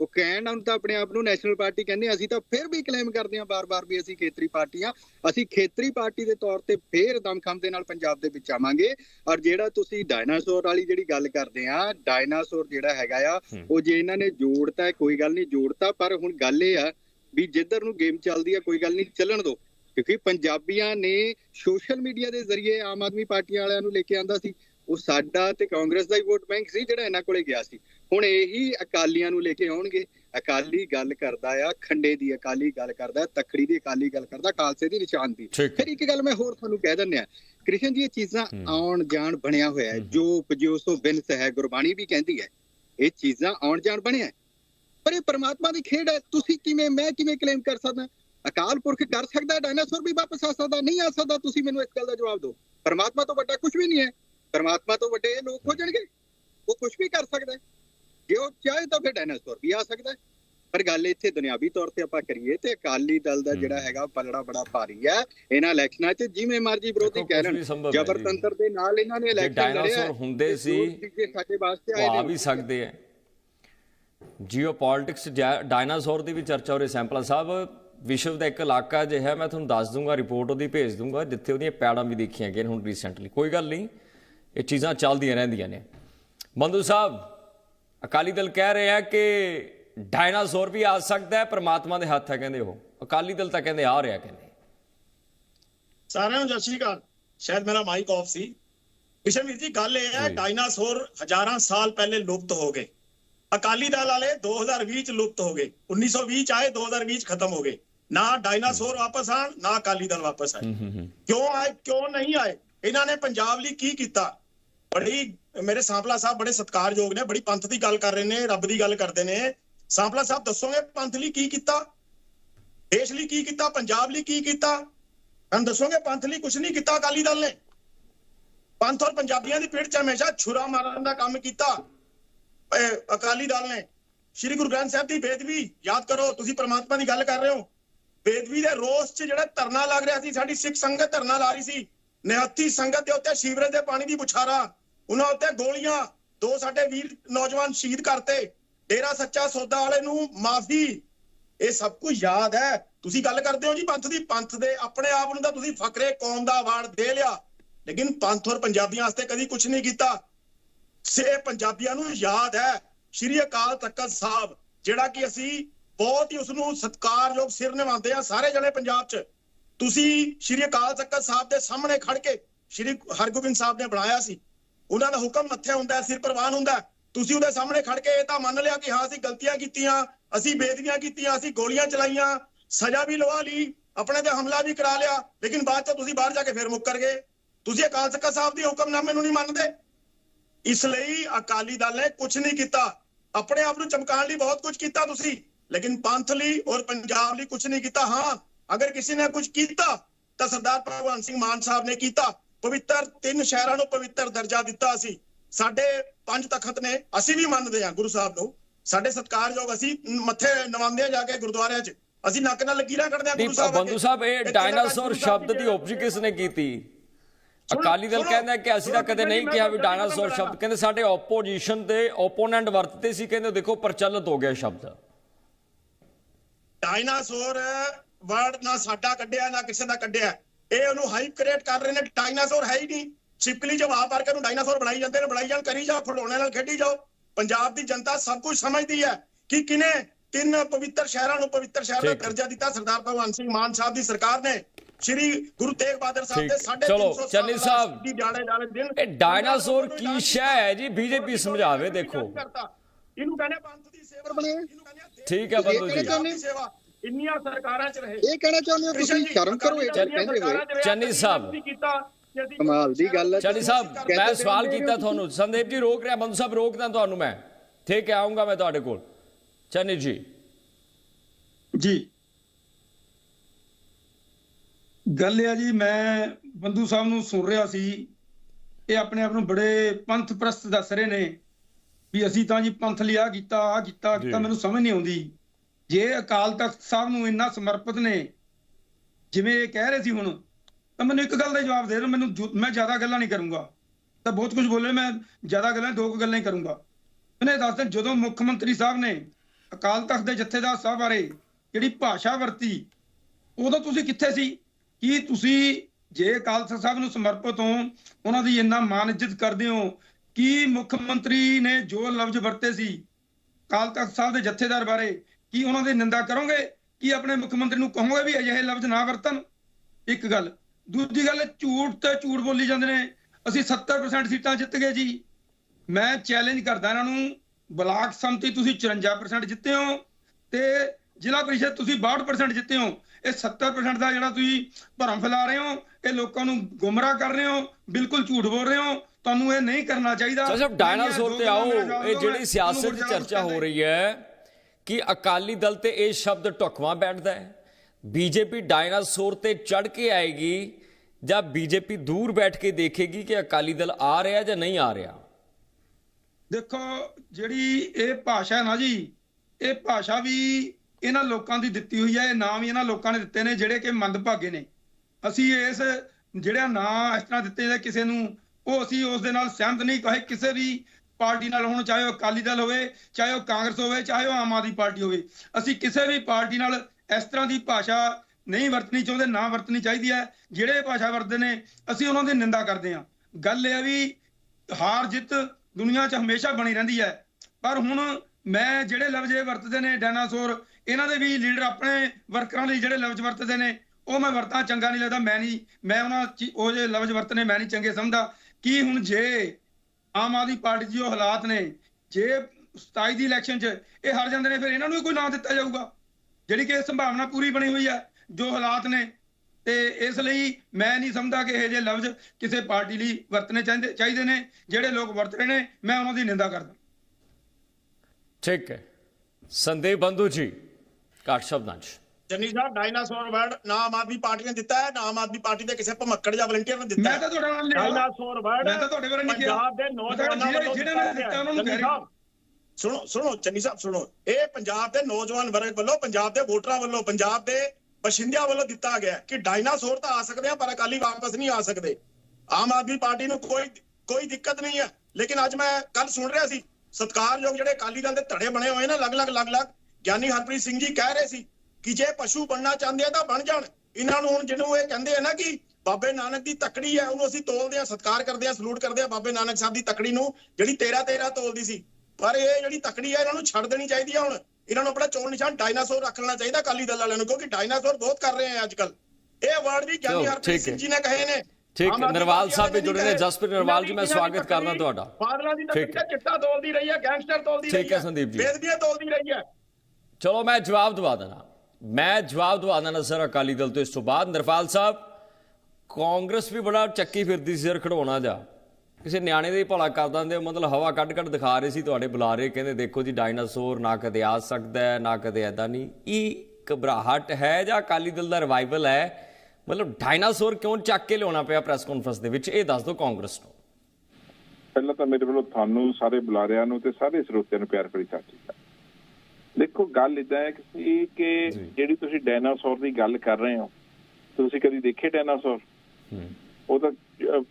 ਉਹ ਕਹਿਣ ਹੁਣ ਤਾਂ ਆਪਣੇ ਆਪ ਨੂੰ ਨੈਸ਼ਨਲ ਪਾਰਟੀ ਕਹਿੰਦੇ ਆ, ਅਸੀਂ ਤਾਂ ਫਿਰ ਵੀ ਕਲੇਮ ਕਰਦੇ ਹਾਂ ਬਾਰ-ਬਾਰ ਵੀ ਅਸੀਂ ਖੇਤਰੀ ਪਾਰਟੀਆਂ ਅਸੀਂ ਖੇਤਰੀ ਪਾਰਟੀ ਦੇ ਤੌਰ ਤੇ ਫੇਰ ਦਮਖਮ ਦੇ ਨਾਲ ਪੰਜਾਬ ਦੇ ਵਿੱਚ ਆਵਾਂਗੇ। ਔਰ ਜਿਹੜਾ ਤੁਸੀਂ ਡਾਇਨਾਸੌਰ ਵਾਲੀ ਜਿਹੜੀ ਗੱਲ ਕਰਦੇ ਆ ਡਾਇਨਾਸੌਰ ਜਿਹੜਾ ਹੈਗਾ ਆ। ਉਹ ਜੇ ਇਹਨਾਂ ਨੇ ਜੋੜਤਾ ਕੋਈ ਗੱਲ ਨਹੀਂ ਜੋੜਤਾ ਪਰ ਹੁਣ ਗੱਲ ਇਹ ਆ ਵੀ ਜਿੱਧਰ ਨੂੰ ਗੇਮ ਚੱਲਦੀ ਆ ਕੋਈ ਗੱਲ ਨਹੀਂ ਚੱਲਣ ਦਿਓ ਕਿਉਂਕਿ ਪੰਜਾਬੀਆਂ ਨੇ ਸੋਸ਼ਲ ਮੀਡੀਆ ਦੇ ਜ਼ਰੀਏ ਆਮ ਆਦਮੀ ਪਾਰਟੀ ਵਾਲਿਆਂ ਨੂੰ ਲੈ ਕੇ ਆਂਦਾ ਸੀ। ਉਹ ਸਾਡਾ ਤੇ ਕਾਂਗਰਸ ਦਾ ਹੀ ਵੋਟ ਬੈਂਕ ਸੀ ਜਿਹੜਾ ਇਹਨਾਂ ਕੋਲੇ ਗਿਆ ਸੀ। ਹੁਣ ਇਹੀ ਅਕਾਲੀਆਂ ਨੂੰ ਲੈ ਕੇ ਆਉਣਗੇ। ਅਕਾਲੀ ਗੱਲ ਕਰਦਾ ਆ ਖੰਡੇ ਦੀ ਅਕਾਲੀ ਗੱਲ ਕਰਦਾ ਤਖੜੀ ਦੀ ਅਕਾਲੀ ਗੱਲ ਕਰਦਾ ਖਾਲਸੇ ਦੀ ਨਿਸ਼ਾਨ ਦੀ। ਫਿਰ ਇੱਕ ਗੱਲ ਮੈਂ ਹੋਰ ਤੁਹਾਨੂੰ ਕਹਿ ਦਿੰਦੇ ਆ। ਕ੍ਰਿਸ਼ਨ ਜੀ ਇਹ ਚੀਜ਼ਾਂ। ਆਉਣ ਜਾਣ ਬਣਿਆ ਹੋਇਆ ਹੈ। ਜੋ ਉਪਜਿਓ ਸੋ ਬਿਨਸ ਹੈ ਗੁਰਬਾਣੀ ਵੀ ਕਹਿੰਦੀ ਹੈ ਇਹ ਚੀਜ਼ਾਂ ਆਉਣ ਜਾਣ ਬਣਿਆ ਹੈ। ਪਰ ਇਹ ਪਰਮਾਤਮਾ ਦੀ ਖੇਡ ਹੈ। ਤੁਸੀਂ ਕਿਵੇਂ ਮੈਂ ਕਿਵੇਂ ਕਲੇਮ ਕਰ ਸਕਦਾ? ਅਕਾਲ ਪੁਰਖ ਕਰ ਸਕਦਾ ਡਾਇਨਾਸੌਰ ਵੀ ਵਾਪਸ ਆ ਸਕਦਾ ਨਹੀਂ ਆ ਸਕਦਾ? ਤੁਸੀਂ ਮੈਨੂੰ ਇਸ ਗੱਲ ਦਾ ਜਵਾਬ ਦਿਓ। ਪਰਮਾਤਮਾ ਤੋਂ ਵੱਡਾ ਕੁਝ ਵੀ ਨਹੀਂ ਹੈ। ਪਰਮਾਤਮਾ ਤੋਂ ਵੱਡੇ ਲੋਕ ਹੋ ਜਾਣਗੇ ਉਹ ਕੁਝ ਵੀ ਕਰ ਸਕਦਾ ਹੈ। ਜੇ ਉਹ ਚਾਹੇ ਤਾਂ ਫਿਰ ਡਾਇਨਾਸੌਰ ਵੀ ਆ ਸਕਦਾ ਪਰ ਗੱਲ ਇੱਥੇ ਦੁਨਿਆਵੀ ਤੌਰ ਤੇ ਆਪਾਂ ਕਰੀਏ ਤੇ ਅਕਾਲੀ ਦਲ ਦਾ। ਜਿਹੜਾ ਹੈਗਾ ਪਲੜਾ ਬੜਾ ਭਾਰੀ ਹੈ। ਇਹਨਾਂ ਇਲੈਕਸ਼ਨਾਂ 'ਚ ਜਿਵੇਂ ਮਰਜ਼ੀ ਵਿਰੋਧੀ ਦੇਖੋ, ਕਹਿ ਕੁਛ ਲੈਣ ਵੀ ਸੰਭਵ ਹੈ ਜੀ। ਜਬਰਤੰਤਰ ਦੇ ਨਾਲ ਇਹਨਾਂ ਨੇ ਇਲੈਕਸ਼ਨ ਲੜਿਆ ਡਾਇਨਾਸੌਰ ਹੁੰਦੇ ਸੀ ਸਾਡੇ ਵਾਸਤੇ ਆਏ ਆ ਵੀ ਸਕਦੇ ਹੈ। ਜੀਓਪੋਲਿਟਿਕਸ ਡਾਇਨਾਸੌਰ ਦੀ ਵੀ ਚਰਚਾ ਹੋ ਰਹੀ ਸੈਂਪਲ ਸਾਹਿਬ ਵਿਸ਼ਵ ਦਾ ਇੱਕ ਇਲਾਕਾ ਜਿਹਾ ਹੈ ਮੈਂ ਤੁਹਾਨੂੰ ਦੱਸ ਦੂੰਗਾ ਰਿਪੋਰਟ ਉਹਦੀ ਭੇਜ ਦੂੰਗਾ ਜਿੱਥੇ ਉਹਦੀਆਂ ਪੈੜਾਂ ਵੀ ਦੇਖੀਆਂ ਗਈਆਂ ਨੇ ਹੁਣ ਰੀਸੈਂਟਲੀ ਕੋਈ ਗੱਲ ਨਹੀਂ ਇਹ ਚੀਜ਼ਾਂ ਚੱਲਦੀਆਂ ਰਹਿੰਦੀਆਂ ਨੇ। ਬੰਧੂ ਸਾਹਿਬ ਅਕਾਲੀ ਦਲ ਕਹਿ ਰਿਹਾ ਕਿ ਡਾਇਨਾਸੌਰ ਵੀ ਆ ਸਕਦਾ ਹੈ ਪਰਮਾਤਮਾ ਦੇ ਹੱਥ ਹੈ ਕਹਿੰਦੇ ਉਹ। ਅਕਾਲੀ ਦਲ ਤਾਂ ਕਹਿੰਦੇ ਆ ਰਿਹਾ ਕਹਿੰਦੇ। ਸਾਰਿਆਂ ਨੂੰ ਸਤਿ ਸ਼੍ਰੀ ਅਕਾਲ। ਸ਼ਾਇਦ ਮੇਰਾ ਮਾਈਕ ਆਫ ਸੀ। ਵਿਸ਼ਵਵੀਰ ਜੀ ਗੱਲ ਇਹ ਹੈ। ਡਾਇਨਾਸੌਰ ਹਜ਼ਾਰਾਂ ਸਾਲ ਪਹਿਲੇ ਲੁਪਤ ਹੋ ਗਏ। ਅਕਾਲੀ ਦਲ ਵਾਲੇ 2020 ਚ ਲੁਪਤ ਹੋ ਗਏ। 1920 ਚ ਆਏ 2020 ਚ ਖਤਮ ਹੋ ਗਏ। ਨਾ ਡਾਇਨਾਸੌਰ ਵਾਪਸ ਆਣ ਨਾ ਅਕਾਲੀ ਦਲ ਵਾਪਸ ਆਏ। ਕਿਉਂ ਆਏ ਕਿਉਂ ਨਹੀਂ ਆਏ? ਇਹਨਾਂ ਨੇ ਪੰਜਾਬ ਲਈ ਕੀ ਕੀਤਾ? ਬੜੀ, ਮੇਰੇ ਸਾਂਪਲਾ ਸਾਹਿਬ ਬੜੇ ਸਤਿਕਾਰਯੋਗ ਨੇ, ਬੜੀ ਪੰਥ ਦੀ ਗੱਲ ਕਰ ਰਹੇ ਨੇ, ਰੱਬ ਦੀ ਗੱਲ ਕਰਦੇ ਨੇ। ਸਾਂਪਲਾ ਸਾਹਿਬ, ਦੱਸੋਗੇ ਪੰਥ ਲਈ ਕੀ ਕੀਤਾ? ਦੇਸ਼ ਲਈ ਕੀ ਕੀਤਾ? ਪੰਜਾਬ ਲਈ ਕੀ ਕੀਤਾ? ਤੁਹਾਨੂੰ ਦੱਸੋਗੇ ਪੰਥ ਲਈ ਕੁਝ ਨਹੀਂ ਕੀਤਾ? ਅਕਾਲੀ ਦਲ ਨੇ। ਪੰਥ ਔਰ ਪੰਜਾਬੀਆਂ ਦੀ ਪਿੱਠ 'ਚ ਹਮੇਸ਼ਾ ਛੁਰਾ ਮਾਰਨ ਦਾ ਕੰਮ ਕੀਤਾ। ਅਕਾਲੀ ਦਲ ਨੇ। ਸ੍ਰੀ ਗੁਰੂ ਗ੍ਰੰਥ ਸਾਹਿਬ ਦੀ ਬੇਦਵੀ, ਯਾਦ ਕਰੋ, ਤੁਸੀਂ ਪ੍ਰਮਾਤਮਾ ਦੀ ਗੱਲ ਕਰ ਰਹੇ ਹੋ। ਬੇਦਵੀ ਦੇ ਰੋਸ 'ਚ ਜਿਹੜਾ ਧਰਨਾ ਲੱਗ ਰਿਹਾ ਸੀ, ਸਾਡੀ ਸਿੱਖ ਸੰਗਤ ਧਰਨਾ ਲਾ ਰਹੀ ਸੀ। ਨਿਹੱਥੀ ਸੰਗਤ ਦੇ ਉੱਤੇ ਸੀਵਰੇਜ ਦੇ ਪਾਣੀ ਦੀ ਬੁਛਾਰਾ। ਉਹਨਾਂ ਉੱਤੇ ਗੋਲੀਆਂ, ਦੋ ਸਾਡੇ ਵੀਰ ਨੌਜਵਾਨ ਸ਼ਹੀਦ ਕਰਤੇ। ਡੇਰਾ ਸੱਚਾ ਸੌਦਾ ਵਾਲੇ ਨੂੰ ਮਾਫੀ। ਇਹ ਸਭ ਕੁਝ ਯਾਦ ਹੈ। ਤੁਸੀਂ ਗੱਲ ਕਰਦੇ ਹੋ ਜੀ ਪੰਥ ਦੀ। ਪੰਥ ਦੇ ਆਪਣੇ ਆਪ ਨੂੰ ਤਾਂ ਤੁਸੀਂ ਫਕਰੇ ਕੌਮ ਦਾ ਅਵਾਰਡ ਦੇ ਲਿਆ। ਲੇਕਿਨ ਪੰਥ ਔਰ ਪੰਜਾਬੀਆਂ ਵਾਸਤੇ ਕਦੀ ਕੁਝ ਨਹੀਂ ਕੀਤਾ। ਸੇ ਪੰਜਾਬੀਆਂ ਨੂੰ ਯਾਦ ਹੈ ਸ਼੍ਰੀ ਅਕਾਲ ਤਖਤ ਸਾਹਿਬ, ਜਿਹੜਾ ਕਿ ਅਸੀਂ ਬਹੁਤ ਹੀ ਉਸ ਨੂੰ ਸਤਿਕਾਰਯੋਗ ਸਿਰ ਨਿਵਾਉਂਦੇ ਆ ਸਾਰੇ ਜਣੇ ਪੰਜਾਬ 'ਚ। ਤੁਸੀਂ ਸ਼੍ਰੀ ਅਕਾਲ ਤਖਤ ਸਾਹਿਬ ਦੇ ਸਾਹਮਣੇ ਖੜ ਕੇ ਸ਼੍ਰੀ ਹਰਗੋਬਿੰਦ ਸਾਹਿਬ ਨੇ ਬਣਾਇਆ ਸੀ। ਉਹਨਾਂ ਦਾ ਹੁਕਮ ਮੱਥੇ ਹੁੰਦਾ, ਸਿਰ ਪ੍ਰਵਾਨ ਹੁੰਦਾ। ਤੁਸੀਂ ਉਹਦੇ ਸਾਹਮਣੇ ਖੜ ਕੇ ਇਹ ਤਾਂ ਮੰਨ ਲਿਆ ਕਿ ਹਾਂ, ਅਸੀਂ ਗਲਤੀਆਂ ਕੀਤੀਆਂ, ਅਸੀਂ ਬੇਦਬੀਆਂ ਕੀਤੀਆਂ, ਅਸੀਂ ਗੋਲੀਆਂ ਚਲਾਈਆਂ, ਸਜ਼ਾ ਵੀ ਲਵਾ ਲਈ, ਆਪਣੇ ਤੇ ਹਮਲਾ ਵੀ ਕਰਾ ਲਿਆ, ਲੇਕਿਨ ਬਾਅਦ ਚ ਤੁਸੀਂ ਬਾਹਰ ਜਾ ਕੇ ਫਿਰ ਮੁੱਕਰ ਗਏ। ਤੁਸੀਂ ਅਕਾਲ ਤਖਤ ਸਾਹਿਬ ਦੀ ਹੁਕਮਨਾਮੇ ਨੂੰ ਨਹੀਂ ਮੰਨਦੇ। ਇਸ ਲਈ ਅਕਾਲੀ ਦਲ ਨੇ ਕੁਝ ਨਹੀਂ ਕੀਤਾ। ਆਪਣੇ ਆਪ ਨੂੰ ਚਮਕਾਉਣ ਲਈ ਬਹੁਤ ਕੁਝ ਕੀਤਾ ਤੁਸੀਂ, ਲੇਕਿਨ ਪੰਥ ਲਈ ਔਰ ਪੰਜਾਬ ਲਈ ਕੁਝ ਨਹੀਂ ਕੀਤਾ। ਹਾਂ, ਅਗਰ ਕਿਸੇ ਨੇ ਕੁਝ ਕੀਤਾ, ਤਾਂ ਸਰਦਾਰ ਭਗਵੰਤ ਸਿੰਘ ਮਾਨ ਸਾਹਿਬ ਨੇ ਕੀਤਾ। ਪਵਿੱਤਰ ਤਿੰਨ ਸ਼ਹਿਰਾਂ ਨੂੰ ਪਵਿੱਤਰ ਦਰਜਾ ਦਿੱਤਾ ਸੀ। ਸਾਡੇ ਪੰਜ ਤਖਤ ਨੇ ਅਸੀਂ ਵੀ ਮੰਨਦੇ ਹਾਂ ਗੁਰੂ ਸਾਹਿਬ ਨੂੰ। ਸਾਡੇ ਸਤਿਕਾਰਯੋਗ ਅਸੀਂ ਮੱਥੇ ਨਵਾਉਂਦੇ ਜਾ ਕੇ ਗੁਰਦੁਆਰਿਆਂ 'ਚ। ਅਸੀਂ ਨੱਕ ਨਾਲ ਲਕੀਰਾਂ ਕੱਢਦੇ ਹਾਂ ਨਹੀਂ ਗੁਰੂ ਸਾਹਿਬ ਅੱਗੇ। ਸਾਹਿਬ ਇਹ ਡਾਇਨਾਸੌਰ ਸ਼ਬਦ ਦੀ ਉਪਜ ਕਿਸ ਨੇ ਕੀਤੀ। ਅਕਾਲੀ ਦਲ ਕਹਿੰਦਾ ਕਿ ਅਸੀਂ ਤਾਂ ਕਦੇ ਨਹੀਂ ਕਿਹਾ ਵੀ ਡਾਇਨਾਸੌਰ ਸ਼ਬਦ ਕਹਿੰਦੇ ਸਾਡੇ ਆਪੋਜੀਸ਼ਨ ਦੇ ਓਪੋਨੈਂਟ ਵਰਤਦੇ ਸੀ ਕਹਿੰਦੇ ਦੇਖੋ ਪ੍ਰਚਲਿਤ ਹੋ ਗਿਆ ਸ਼ਬਦ। ਡਾਇਨਾਸੌਰ ਵਰਡ ਨਾ ਸਾਡਾ ਕੱਢਿਆ ਨਾ ਕਿਸੇ ਦਾ ਕੱਢਿਆ। ਇਹ ਉਹਨੂੰ ਹਾਈਪ ਕ੍ਰੀਏਟ ਕਰ ਰਹੇ ਨੇ ਡਾਇਨਾਸੌਰ ਹੈ ਹੀ ਨਹੀਂ। ਛਿਪਕਲੀ ਜਵਾਬ ਮਾਰ ਕੇ ਉਹਨੂੰ ਡਾਇਨਾਸੌਰ ਬਣਾਈ ਜਾਂਦੇ ਨੇ ਬਣਾਈ ਜਾਣ ਕਰੀ ਜਾਓ ਖਿਡੌਣੇ ਨਾਲ ਖੇਡੀ ਜਾਓ। ਪੰਜਾਬ ਦੀ ਜਨਤਾ ਸਭ ਕੁਝ ਸਮਝਦੀ ਹੈ ਕਿ ਕਿਨੇ ਤਿੰਨ ਪਵਿੱਤਰ ਸ਼ਹਿਰਾਂ ਨੂੰ ਪਵਿੱਤਰ ਸ਼ਹਿਰ ਦਾ। ਦਰਜਾ ਦਿੱਤਾ। ਸਰਦਾਰ ਭਗਵੰਤ ਸਿੰਘ ਮਾਨ ਸਾਹਿਬ ਦੀ ਸਰਕਾਰ ਨੇ ਸ਼੍ਰੀ ਗੁਰੂ ਤੇਗ ਬਹਾਦਰ ਸਾਹਿਬ ਦੇ ਠੀਕ। ਸਾਢੇ ਚਲੋ, 300 ਚੰਨੀ ਸਾਹਿਬ। ਦੀ ਦਿਹਾੜੇ ਵਾਲੇ ਦਿਨ ਇਹ ਡਾਇਨਾਸੌਰ ਕੀ ਸ਼ੈ ਹੈ ਜੀ? ਬੀਜੇਪੀ ਸਮਝਾਵੇ ਦੇਖੋ। ਇਹਨੂੰ ਕਹਿੰਦੇ ਪੰਥ ਦੀ ਸੇਵਾ ਬਣੇ। ਠੀਕ ਹੈ। ਬੰਧੂ ਜੀ ਸੇਵਾ। ਇੰਨੀਆਂ ਸਰਕਾਰਾਂ 'ਚ ਰਹੇ। ਇਹ ਕਹਿਣਾ ਚਾਹੁੰਦੇ ਹੋ ਤੁਸੀਂ ਸ਼ਰਮ ਕਰੋ ਇਹ ਕਹਿੰਦੇ ਹੋਏ। ਚੰਨੀ ਸਾਹਿਬ। ਕਮਾਲ ਦੀ ਗੱਲ ਹੈ। ਚੰਨੀ ਸਾਹਿਬ ਮੈਂ ਸਵਾਲ ਕੀਤਾ ਤੁਹਾਨੂੰ। ਸੰਦੀਪ ਜੀ ਰੋਕ ਰਿਹਾ ਬੰਧੂ ਸਾਹਿਬ ਰੋਕਦਾ ਤੁਹਾਨੂੰ ਮੈਂ। ਠੀਕ ਹੈ ਆਉਂਗਾ ਮੈਂ ਤੁਹਾਡੇ ਕੋਲ। ਚੰਨੀ ਜੀ। ਜੀ। ਗੱਲ ਇਹ ਆ ਜੀ ਮੈਂ ਬੰਧੂ ਸਾਹਿਬ ਨੂੰ ਸੁਣ ਰਿਹਾ ਸੀ। ਇਹ ਆਪਣੇ ਆਪ ਨੂੰ ਬੜੇ ਪੰਥ ਪ੍ਰਸਤ ਦੱਸ ਰਹੇ ਨੇ ਵੀ ਅਸੀਂ ਤਾਂ ਜੀ ਪੰਥ ਲਈ ਆ ਕੀਤਾ ਆ ਕੀਤਾ ਆਹ ਕੀਤਾ। ਮੈਨੂੰ ਸਮਝ ਨਹੀਂ ਆਉਂਦੀ। ਜੇ ਅਕਾਲ ਤਖਤ ਸਾਹਿਬ ਨੂੰ ਇੰਨਾ ਸਮਰਪਿਤ ਨੇ, ਜਿਵੇਂ ਇਹ ਕਹਿ ਰਹੇ ਸੀ ਹੁਣ, ਤਾਂ ਮੈਨੂੰ ਇੱਕ ਗੱਲ ਦਾ ਜਵਾਬ ਦੇ ਦਿਓ, ਮੈਨੂੰ ਮੈਂ ਜ਼ਿਆਦਾ ਗੱਲਾਂ ਨਹੀਂ ਕਰੂੰਗਾ। ਤਾਂ ਬਹੁਤ ਕੁਝ ਬੋਲੇ, ਮੈਂ ਜ਼ਿਆਦਾ ਗੱਲਾਂ, ਦੋ ਕੁ ਗੱਲਾਂ ਹੀ ਕਰੂੰਗਾ। ਮੈਨੂੰ ਦੱਸ ਦਿਓ ਜਦੋਂ ਮੁੱਖ ਮੰਤਰੀ ਸਾਹਿਬ ਨੇ ਅਕਾਲ ਤਖਤ ਦੇ ਜਥੇਦਾਰ ਸਾਹਿਬ ਬਾਰੇ ਜਿਹੜੀ ਭਾਸ਼ਾ ਵਰਤੀ, ਉਦੋਂ ਤੁਸੀਂ ਕਿੱਥੇ ਸੀ? ਕੀ ਤੁਸੀਂ ਜੇ ਅਕਾਲ ਤਖਤ ਸਾਹਿਬ ਨੂੰ ਸਮਰਪਿਤ ਹੋ, ਉਹਨਾਂ ਦੀ ਇੰਨਾ ਮਾਨ ਇੱਜ਼ਤ ਕਰਦੇ ਹੋ, ਕੀ ਮੁੱਖ ਮੰਤਰੀ ਨੇ ਜੋ ਲਫ਼ਜ਼ ਵਰਤੇ ਸੀ ਅਕਾਲ ਤਖਤ ਸਾਹਿਬ ਦੇ ਜਥੇਦਾਰ ਬਾਰੇ ਕੀ ਉਹਨਾਂ ਦੀ ਨਿੰਦਾ ਕਰੋਗੇ? ਕੀ ਆਪਣੇ ਮੁੱਖ ਮੰਤਰੀ ਨੂੰ ਕਹੋਗੇ ਵੀ ਅਜਿਹੇ ਲਫ਼ਜ਼ ਨਾ ਵਰਤਣ? ਇੱਕ ਗੱਲ। ਦੂਜੀ ਗੱਲ ਝੂਠ ਤੇ ਝੂਠ ਬੋਲੀ ਜਾਂਦੇ ਨੇ। ਅਸੀਂ 70% ਸੀਟਾਂ ਜਿੱਤ ਗਏ ਜੀ। ਮੈਂ ਚੈਲੰਜ ਕਰਦਾ ਇਹਨਾਂ ਨੂੰ ਬਲਾਕ ਸੰਮਤੀ ਤੁਸੀਂ 54% ਜਿੱਤੇ ਹੋ ਤੇ ਜ਼ਿਲ੍ਹਾ ਪਰਿਸ਼ਦ ਤੁਸੀਂ 62% ਜਿੱਤੇ ਹੋ। ਇਹ 70% ਦਾ ਜਿਹੜਾ ਤੁਸੀਂ ਭਰਮ ਫੈਲਾ ਰਹੇ ਹੋ ਇਹ ਲੋਕਾਂ ਨੂੰ ਗੁੰਮਰਾਹ ਕਰ ਰਹੇ ਹੋ ਬਿਲਕੁਲ ਝੂਠ ਬੋਲ ਰਹੇ ਹੋ। ਤੁਹਾਨੂੰ ਇਹ ਨਹੀਂ ਕਰਨਾ ਚਾਹੀਦਾ। ਸਰ ਡਾਇਨਾਸੌਰ ਤੇ ਆਓ। ਇਹ ਜਿਹੜੀ ਸਿਆਸਤ ਦੀ ਚਰਚਾ ਹੋ ਰਹੀ ਹੈ ਕਿ ਅਕਾਲੀ ਦਲ ਤੇ ਇਹ ਸ਼ਬਦ ਟੁਕਵਾ ਬੈਠਦਾ ਹੈ? ਬੀਜੇਪੀ ਡਾਇਨਾਸੌਰ ਤੇ ਚੜ ਕੇ ਆਏਗੀ ਜਾਂ ਬੀਜੇਪੀ ਦੂਰ ਬੈਠ ਕੇ ਦੇਖੇਗੀ ਕਿ ਅਕਾਲੀ ਦਲ ਆ ਰਿਹਾ ਜਾਂ ਨਹੀਂ ਆ ਰਿਹਾ? ਦੇਖੋ, ਜਿਹੜੀ ਇਹ ਭਾਸ਼ਾ ਨਾ ਜੀ, ਇਹ ਭਾਸ਼ਾ ਵੀ ਇਹਨਾਂ ਲੋਕਾਂ ਦੀ ਦਿੱਤੀ ਹੋਈ ਹੈ, ਇਹ ਨਾਮ ਵੀ ਇਹਨਾਂ ਲੋਕਾਂ ਨੇ ਦਿੱਤੇ ਨੇ, ਜਿਹੜੇ ਕਿ ਮੰਦਭਾਗੇ ਨੇ। ਅਸੀਂ ਇਸ, ਜਿਹੜਾ ਨਾਂ ਇਸ ਤਰ੍ਹਾਂ ਦਿੱਤੇ ਨੇ ਕਿਸੇ ਨੂੰ, ਉਹ ਅਸੀਂ ਉਸ ਦੇ ਨਾਲ ਸਹਿਮਤ ਨਹੀਂ, ਕਹੇ ਕਿਸੇ ਵੀ ਪਾਰਟੀ ਨਾਲ ਹੋਣ, ਚਾਹੇ ਉਹ ਅਕਾਲੀ ਦਲ ਹੋਵੇ, ਚਾਹੇ ਉਹ ਕਾਂਗਰਸ ਹੋਵੇ, ਚਾਹੇ ਉਹ ਆਮ ਆਦਮੀ ਪਾਰਟੀ ਹੋਵੇ। ਅਸੀਂ ਕਿਸੇ ਵੀ ਪਾਰਟੀ ਨਾਲ ਇਸ ਤਰ੍ਹਾਂ ਦੀ ਭਾਸ਼ਾ ਨਹੀਂ ਵਰਤਣੀ ਚਾਹੁੰਦੇ, ਨਾ ਵਰਤਣੀ ਚਾਹੀਦੀ ਹੈ। ਜਿਹੜੇ ਭਾਸ਼ਾ ਵਰਤਦੇ ਨੇ, ਅਸੀਂ ਉਹਨਾਂ ਦੀ ਨਿੰਦਾ ਕਰਦੇ ਹਾਂ। ਗੱਲ ਇਹ ਹੈ ਵੀ ਹਾਰ ਜਿੱਤ ਦੁਨੀਆ 'ਚ ਹਮੇਸ਼ਾ ਬਣੀ ਰਹਿੰਦੀ ਹੈ। ਪਰ ਹੁਣ ਮੈਂ ਜਿਹੜੇ ਲਫ਼ਜ਼ ਇਹ ਵਰਤਦੇ ਨੇ, ਡਾਇਨਾਸੌਰ, ਇਹਨਾਂ ਦੇ ਵੀ ਲੀਡਰ ਆਪਣੇ ਵਰਕਰਾਂ ਲਈ ਜਿਹੜੇ ਲਫ਼ਜ਼ ਵਰਤਦੇ ਨੇ, ਉਹ ਮੈਂ ਵਰਤਾਂ, ਚੰਗਾ ਨਹੀਂ ਲੱਗਦਾ, ਮੈਂ ਨਹੀਂ, ਮੈਂ ਉਹਨਾਂ ਚੀ- ਉਹ ਜਿਹੇ ਲਫ਼ਜ਼ ਵਰਤਨੇ ਮੈਂ ਨਹੀਂ ਚੰਗੇ ਸਮਝਦਾ। ਕੀ ਹੁਣ ਜੇ ਆਮ ਆਦਮੀ ਪਾਰਟੀ ਦੇ ਜੋ ਹਾਲਾਤ ਨੇ, ਜੇ 27 ਦੀ ਇਲੈਕਸ਼ਨ 'ਚ ਇਹ ਹਾਰ ਜਾਂਦੇ ਨੇ, ਫਿਰ ਇਹਨਾਂ ਨੂੰ ਵੀ ਕੋਈ ਨਾਂ ਦਿੱਤਾ ਜਾਊਗਾ। ਜਿਹੜੀ ਕਿ ਇਹ ਸੰਭਾਵਨਾ ਪੂਰੀ ਬਣੀ ਹੋਈ ਹੈ, ਜੋ ਹਾਲਾਤ ਨੇ। ਤੇ ਇਸ ਲਈ ਮੈਂ ਨਹੀਂ ਸਮਝਦਾ ਕਿ ਇਹ ਜਿਹੇ ਲਫ਼ਜ਼ ਕਿਸੇ ਪਾਰਟੀ ਲਈ ਵਰਤਣੇ ਚਾਹੀਦੇ ਚਾਹੀਦੇ ਨੇ। ਜਿਹੜੇ ਲੋਕ ਵਰਤ ਰਹੇ ਨੇ, ਮੈਂ ਉਹਨਾਂ ਦੀ ਨਿੰਦਾ ਕਰਦਾ। ਠੀਕ ਹੈ। ਸੰਦੀਪ ਬੰਧੂ ਜੀ, ਘੱਟ ਸ਼ਬਦਾਂ 'ਚ। ਜੰਨੀ ਸਾਹਿਬ ਡਾਇਨਾਸੌਰ ਵਰਡ ਨਾ ਆਮ ਆਦਮੀ ਪਾਰਟੀ ਨੇ ਦਿੱਤਾ ਹੈ ਨਾ ਆਮ ਆਦਮੀ ਪਾਰਟੀ ਦੇ ਕਿਸੇ ਭਮੱਕੜ ਜਾਂ ਵਲੰਟੀਅਰ ਨੇ ਦਿੱਤਾ ਮੈਂ ਤਾਂ ਤੁਹਾਡੇ ਨਾਲ ਲਿਆ ਡਾਇਨਾਸੌਰ ਵਰਡ ਮੈਂ ਤਾਂ ਤੁਹਾਡੇ ਬਾਰੇ ਨਹੀਂ ਕਿਹਾ। ਪੰਜਾਬ ਦੇ ਨੌਜਵਾਨਾਂ ਜਿਹੜੇ- ਵੱਲੋਂ ਜਿਹੜੇ ਨੇ ਦਿੱਤਾ ਉਹਨਾਂ ਨੂੰ ਕਹਿ ਰਿਹਾ। ਸੁਣੋ ਸੁਣੋ ਚੰਨੀ ਸਾਹਿਬ ਸੁਣੋ। ਇਹ ਪੰਜਾਬ ਦੇ ਨੌਜਵਾਨ ਵਰਗ ਵੱਲੋਂ ਪੰਜਾਬ ਦੇ ਵੋਟਰਾਂ ਵੱਲੋਂ ਪੰਜਾਬ ਦੇ ਬਸ਼ਿੰਦਿਆਂ ਵੱਲੋਂ ਦਿੱਤਾ ਗਿਆ ਕਿ ਡਾਇਨਾਸੌਰ ਤਾਂ ਆ ਸਕਦੇ ਆ ਪਰ ਅਕਾਲੀ ਵਾਪਸ ਨਹੀਂ ਆ ਸਕਦੇ। ਆਮ ਆਦਮੀ ਪਾਰਟੀ ਨੂੰ ਕੋਈ ਕੋਈ ਦਿੱਕਤ ਨਹੀਂ ਹੈ। ਲੇਕਿਨ ਅੱਜ ਮੈਂ ਕੱਲ ਸੁਣ ਰਿਹਾ ਸੀ ਸਤਕਾਰਯੋਗ ਜਿਹੜੇ ਅਕਾਲੀ ਦਲ ਦੇ ਧੜੇ ਬਣੇ ਹੋਏ ਨੇ ਅਲੱਗ-ਅਲੱਗ ਅਲੱਗ-ਅਲੱਗ। ਗਿਆਨੀ ਹਰਪ੍ਰੀਤ ਸਿੰਘ ਜੀ ਕਹਿ ਰਹੇ ਸੀ ਕਿ ਜੇ ਪਸ਼ੂ ਬਣਨਾ ਚਾਹੁੰਦੇ ਆ ਤਾਂ ਬਣ ਜਾਣ ਇਹਨਾਂ ਨੂੰ ਹੁਣ ਜਿਹਨੂੰ ਇਹ ਕਹਿੰਦੇ ਆ ਨਾ ਕਿ ਬਾਬੇ ਨਾਨਕ ਦੀ ਤਕੜੀ ਹੈ ਉਹਨੂੰ ਅਸੀਂ ਤੋਲਦੇ ਆ ਸਤਿਕਾਰ ਕਰਦੇ ਆ ਸਲੂਟ ਕਰਦੇ ਆ ਬਾਬੇ ਨਾਨਕ ਸਾਹਿਬ ਦੀ ਤਕੜੀ ਨੂੰ ਜਿਹੜੀ 13 13 ਤੋਲਦੀ ਸੀ ਪਰ ਇਹ ਜਿਹੜੀ ਤਕੜੀ ਹੈ ਇਹਨਾਂ ਨੂੰ ਛੱਡ ਦੇਣੀ ਚਾਹੀਦੀ ਹੈ ਹੁਣ ਇਹਨਾਂ ਨੂੰ ਆਪਣਾ ਚੋਣ ਨਿਸ਼ਾਨ ਡਾਇਨਾਸੌਰ ਰੱਖ ਲੈਣਾ ਚਾਹੀਦਾ ਅਕਾਲੀ ਦਲ ਵਾਲਿਆਂ ਨੂੰ ਕਿਉਂਕਿ ਡਾਇਨਾਸੌਰ ਬਹੁਤ ਕਰ ਰਹੇ ਆ ਅੱਜ ਕੱਲ ਇਹ ਵਰਡ ਵੀ ਗਿਆਨੀ ਹਰਪ੍ਰੀਤ ਸਿੰਘ ਹੈ। ਜੀ ਨੇ ਕਹੇ ਨੇ ਠੀਕ ਹੈ, ਨਰਵਾਲ ਸਾਹਿਬ ਵੀ ਜੁੜੇ ਨੇ। ਜਸਪ੍ਰੀਤ ਨਰਵਾਲ ਜੀ, ਮੈਂ ਸਵਾਗਤ ਕਰਦਾ ਤੁਹਾਡਾ। ਬਾਦਲਾਂ ਦੀ ਤਕੜੀ ਹੈ। ਚਿੱਟਾ ਤੋਲਦੀ ਰਹੀ ਹੈ ਗੈਂਗਸਟਰ ਤੋਲਦੀ ਰਹੀ ਠੀਕ ਹੈ, ਸੰਦੀਪ ਜੀ। ਬੇਦਬੀਆਂ ਤੋਲਦੀ ਰਹੀ ਹੈ ਚਲੋ ਮੈਂ ਜਵਾਬ ਦਵਾ ਦੇਣਾ ਮੈਂ ਜਵਾਬ ਦਵਾ ਦੇਣਾ ਸਰ, ਅਕਾਲੀ ਦਲ ਤੋਂ ਇਸ ਤੋਂ ਬਾਅਦ। ਨਰਪਾਲ ਸਾਹਿਬ, ਕਾਂਗਰਸ ਵੀ ਬੜਾ ਚੱਕੀ ਫਿਰਦੀ ਸੀ ਸਿਰ ਖੜਾਉਣਾ ਜਾ ਕਿਸੇ ਨਿਆਣੇ ਦੇ ਹੀ ਭਲਾ ਕਰ ਦਿੰਦੇ ਹੋ, ਮਤਲਬ ਹਵਾ ਕੱਢ ਕੱਢ ਦਿਖਾ ਰਹੇ ਸੀ ਤੁਹਾਡੇ ਬੁਲਾਰੇ ਕਹਿੰਦੇ ਦੇਖੋ ਜੀ ਡਾਇਨਾਸੌਰ ਨਾ ਕਦੇ ਆ ਸਕਦਾ ਹੈ, ਨਾ ਕਦੇ ਐਦਾਂ ਨਹੀਂ। ਇਹ ਘਬਰਾਹਟ ਹੈ ਜਾਂ ਅਕਾਲੀ ਦਲ ਦਾ ਰਿਵਾਈਵਲ ਹੈ? ਮਤਲਬ ਡਾਇਨਾਸੌਰ ਕਿਉਂ ਚੱਕ ਕੇ ਲਿਆਉਣਾ ਪਿਆ ਪ੍ਰੈਸ ਕਾਨਫਰੰਸ ਦੇ ਵਿੱਚ? ਇਹ ਦੱਸ ਦਿਓ ਕਾਂਗਰਸ ਨੂੰ। ਪਹਿਲਾਂ ਤਾਂ ਮੇਰੇ ਵੱਲੋਂ ਤੁਹਾਨੂੰ, ਸਾਰੇ ਬੁਲਾਰਿਆਂ ਨੂੰ ਤੇ ਸਾਰੇ ਸਰੋਤਿਆਂ ਨੂੰ ਪਿਆਰ ਭਰੀ ਸਤਿ ਸ਼੍ਰੀ ਅਕਾਲ। ਦੇਖੋ ਗੱਲ ਇਦਾਂ ਹੈ ਕਿ ਕਿ। ਜਿਹੜੀ ਤੁਸੀਂ ਡਾਇਨਾਸੌਰ ਦੀ ਗੱਲ ਕਰ ਰਹੇ ਹੋ ਤੁਸੀਂ ਕਦੀ ਦੇਖੇ ਡਾਇਨਾਸੌਰ? ਉਹ ਤਾਂ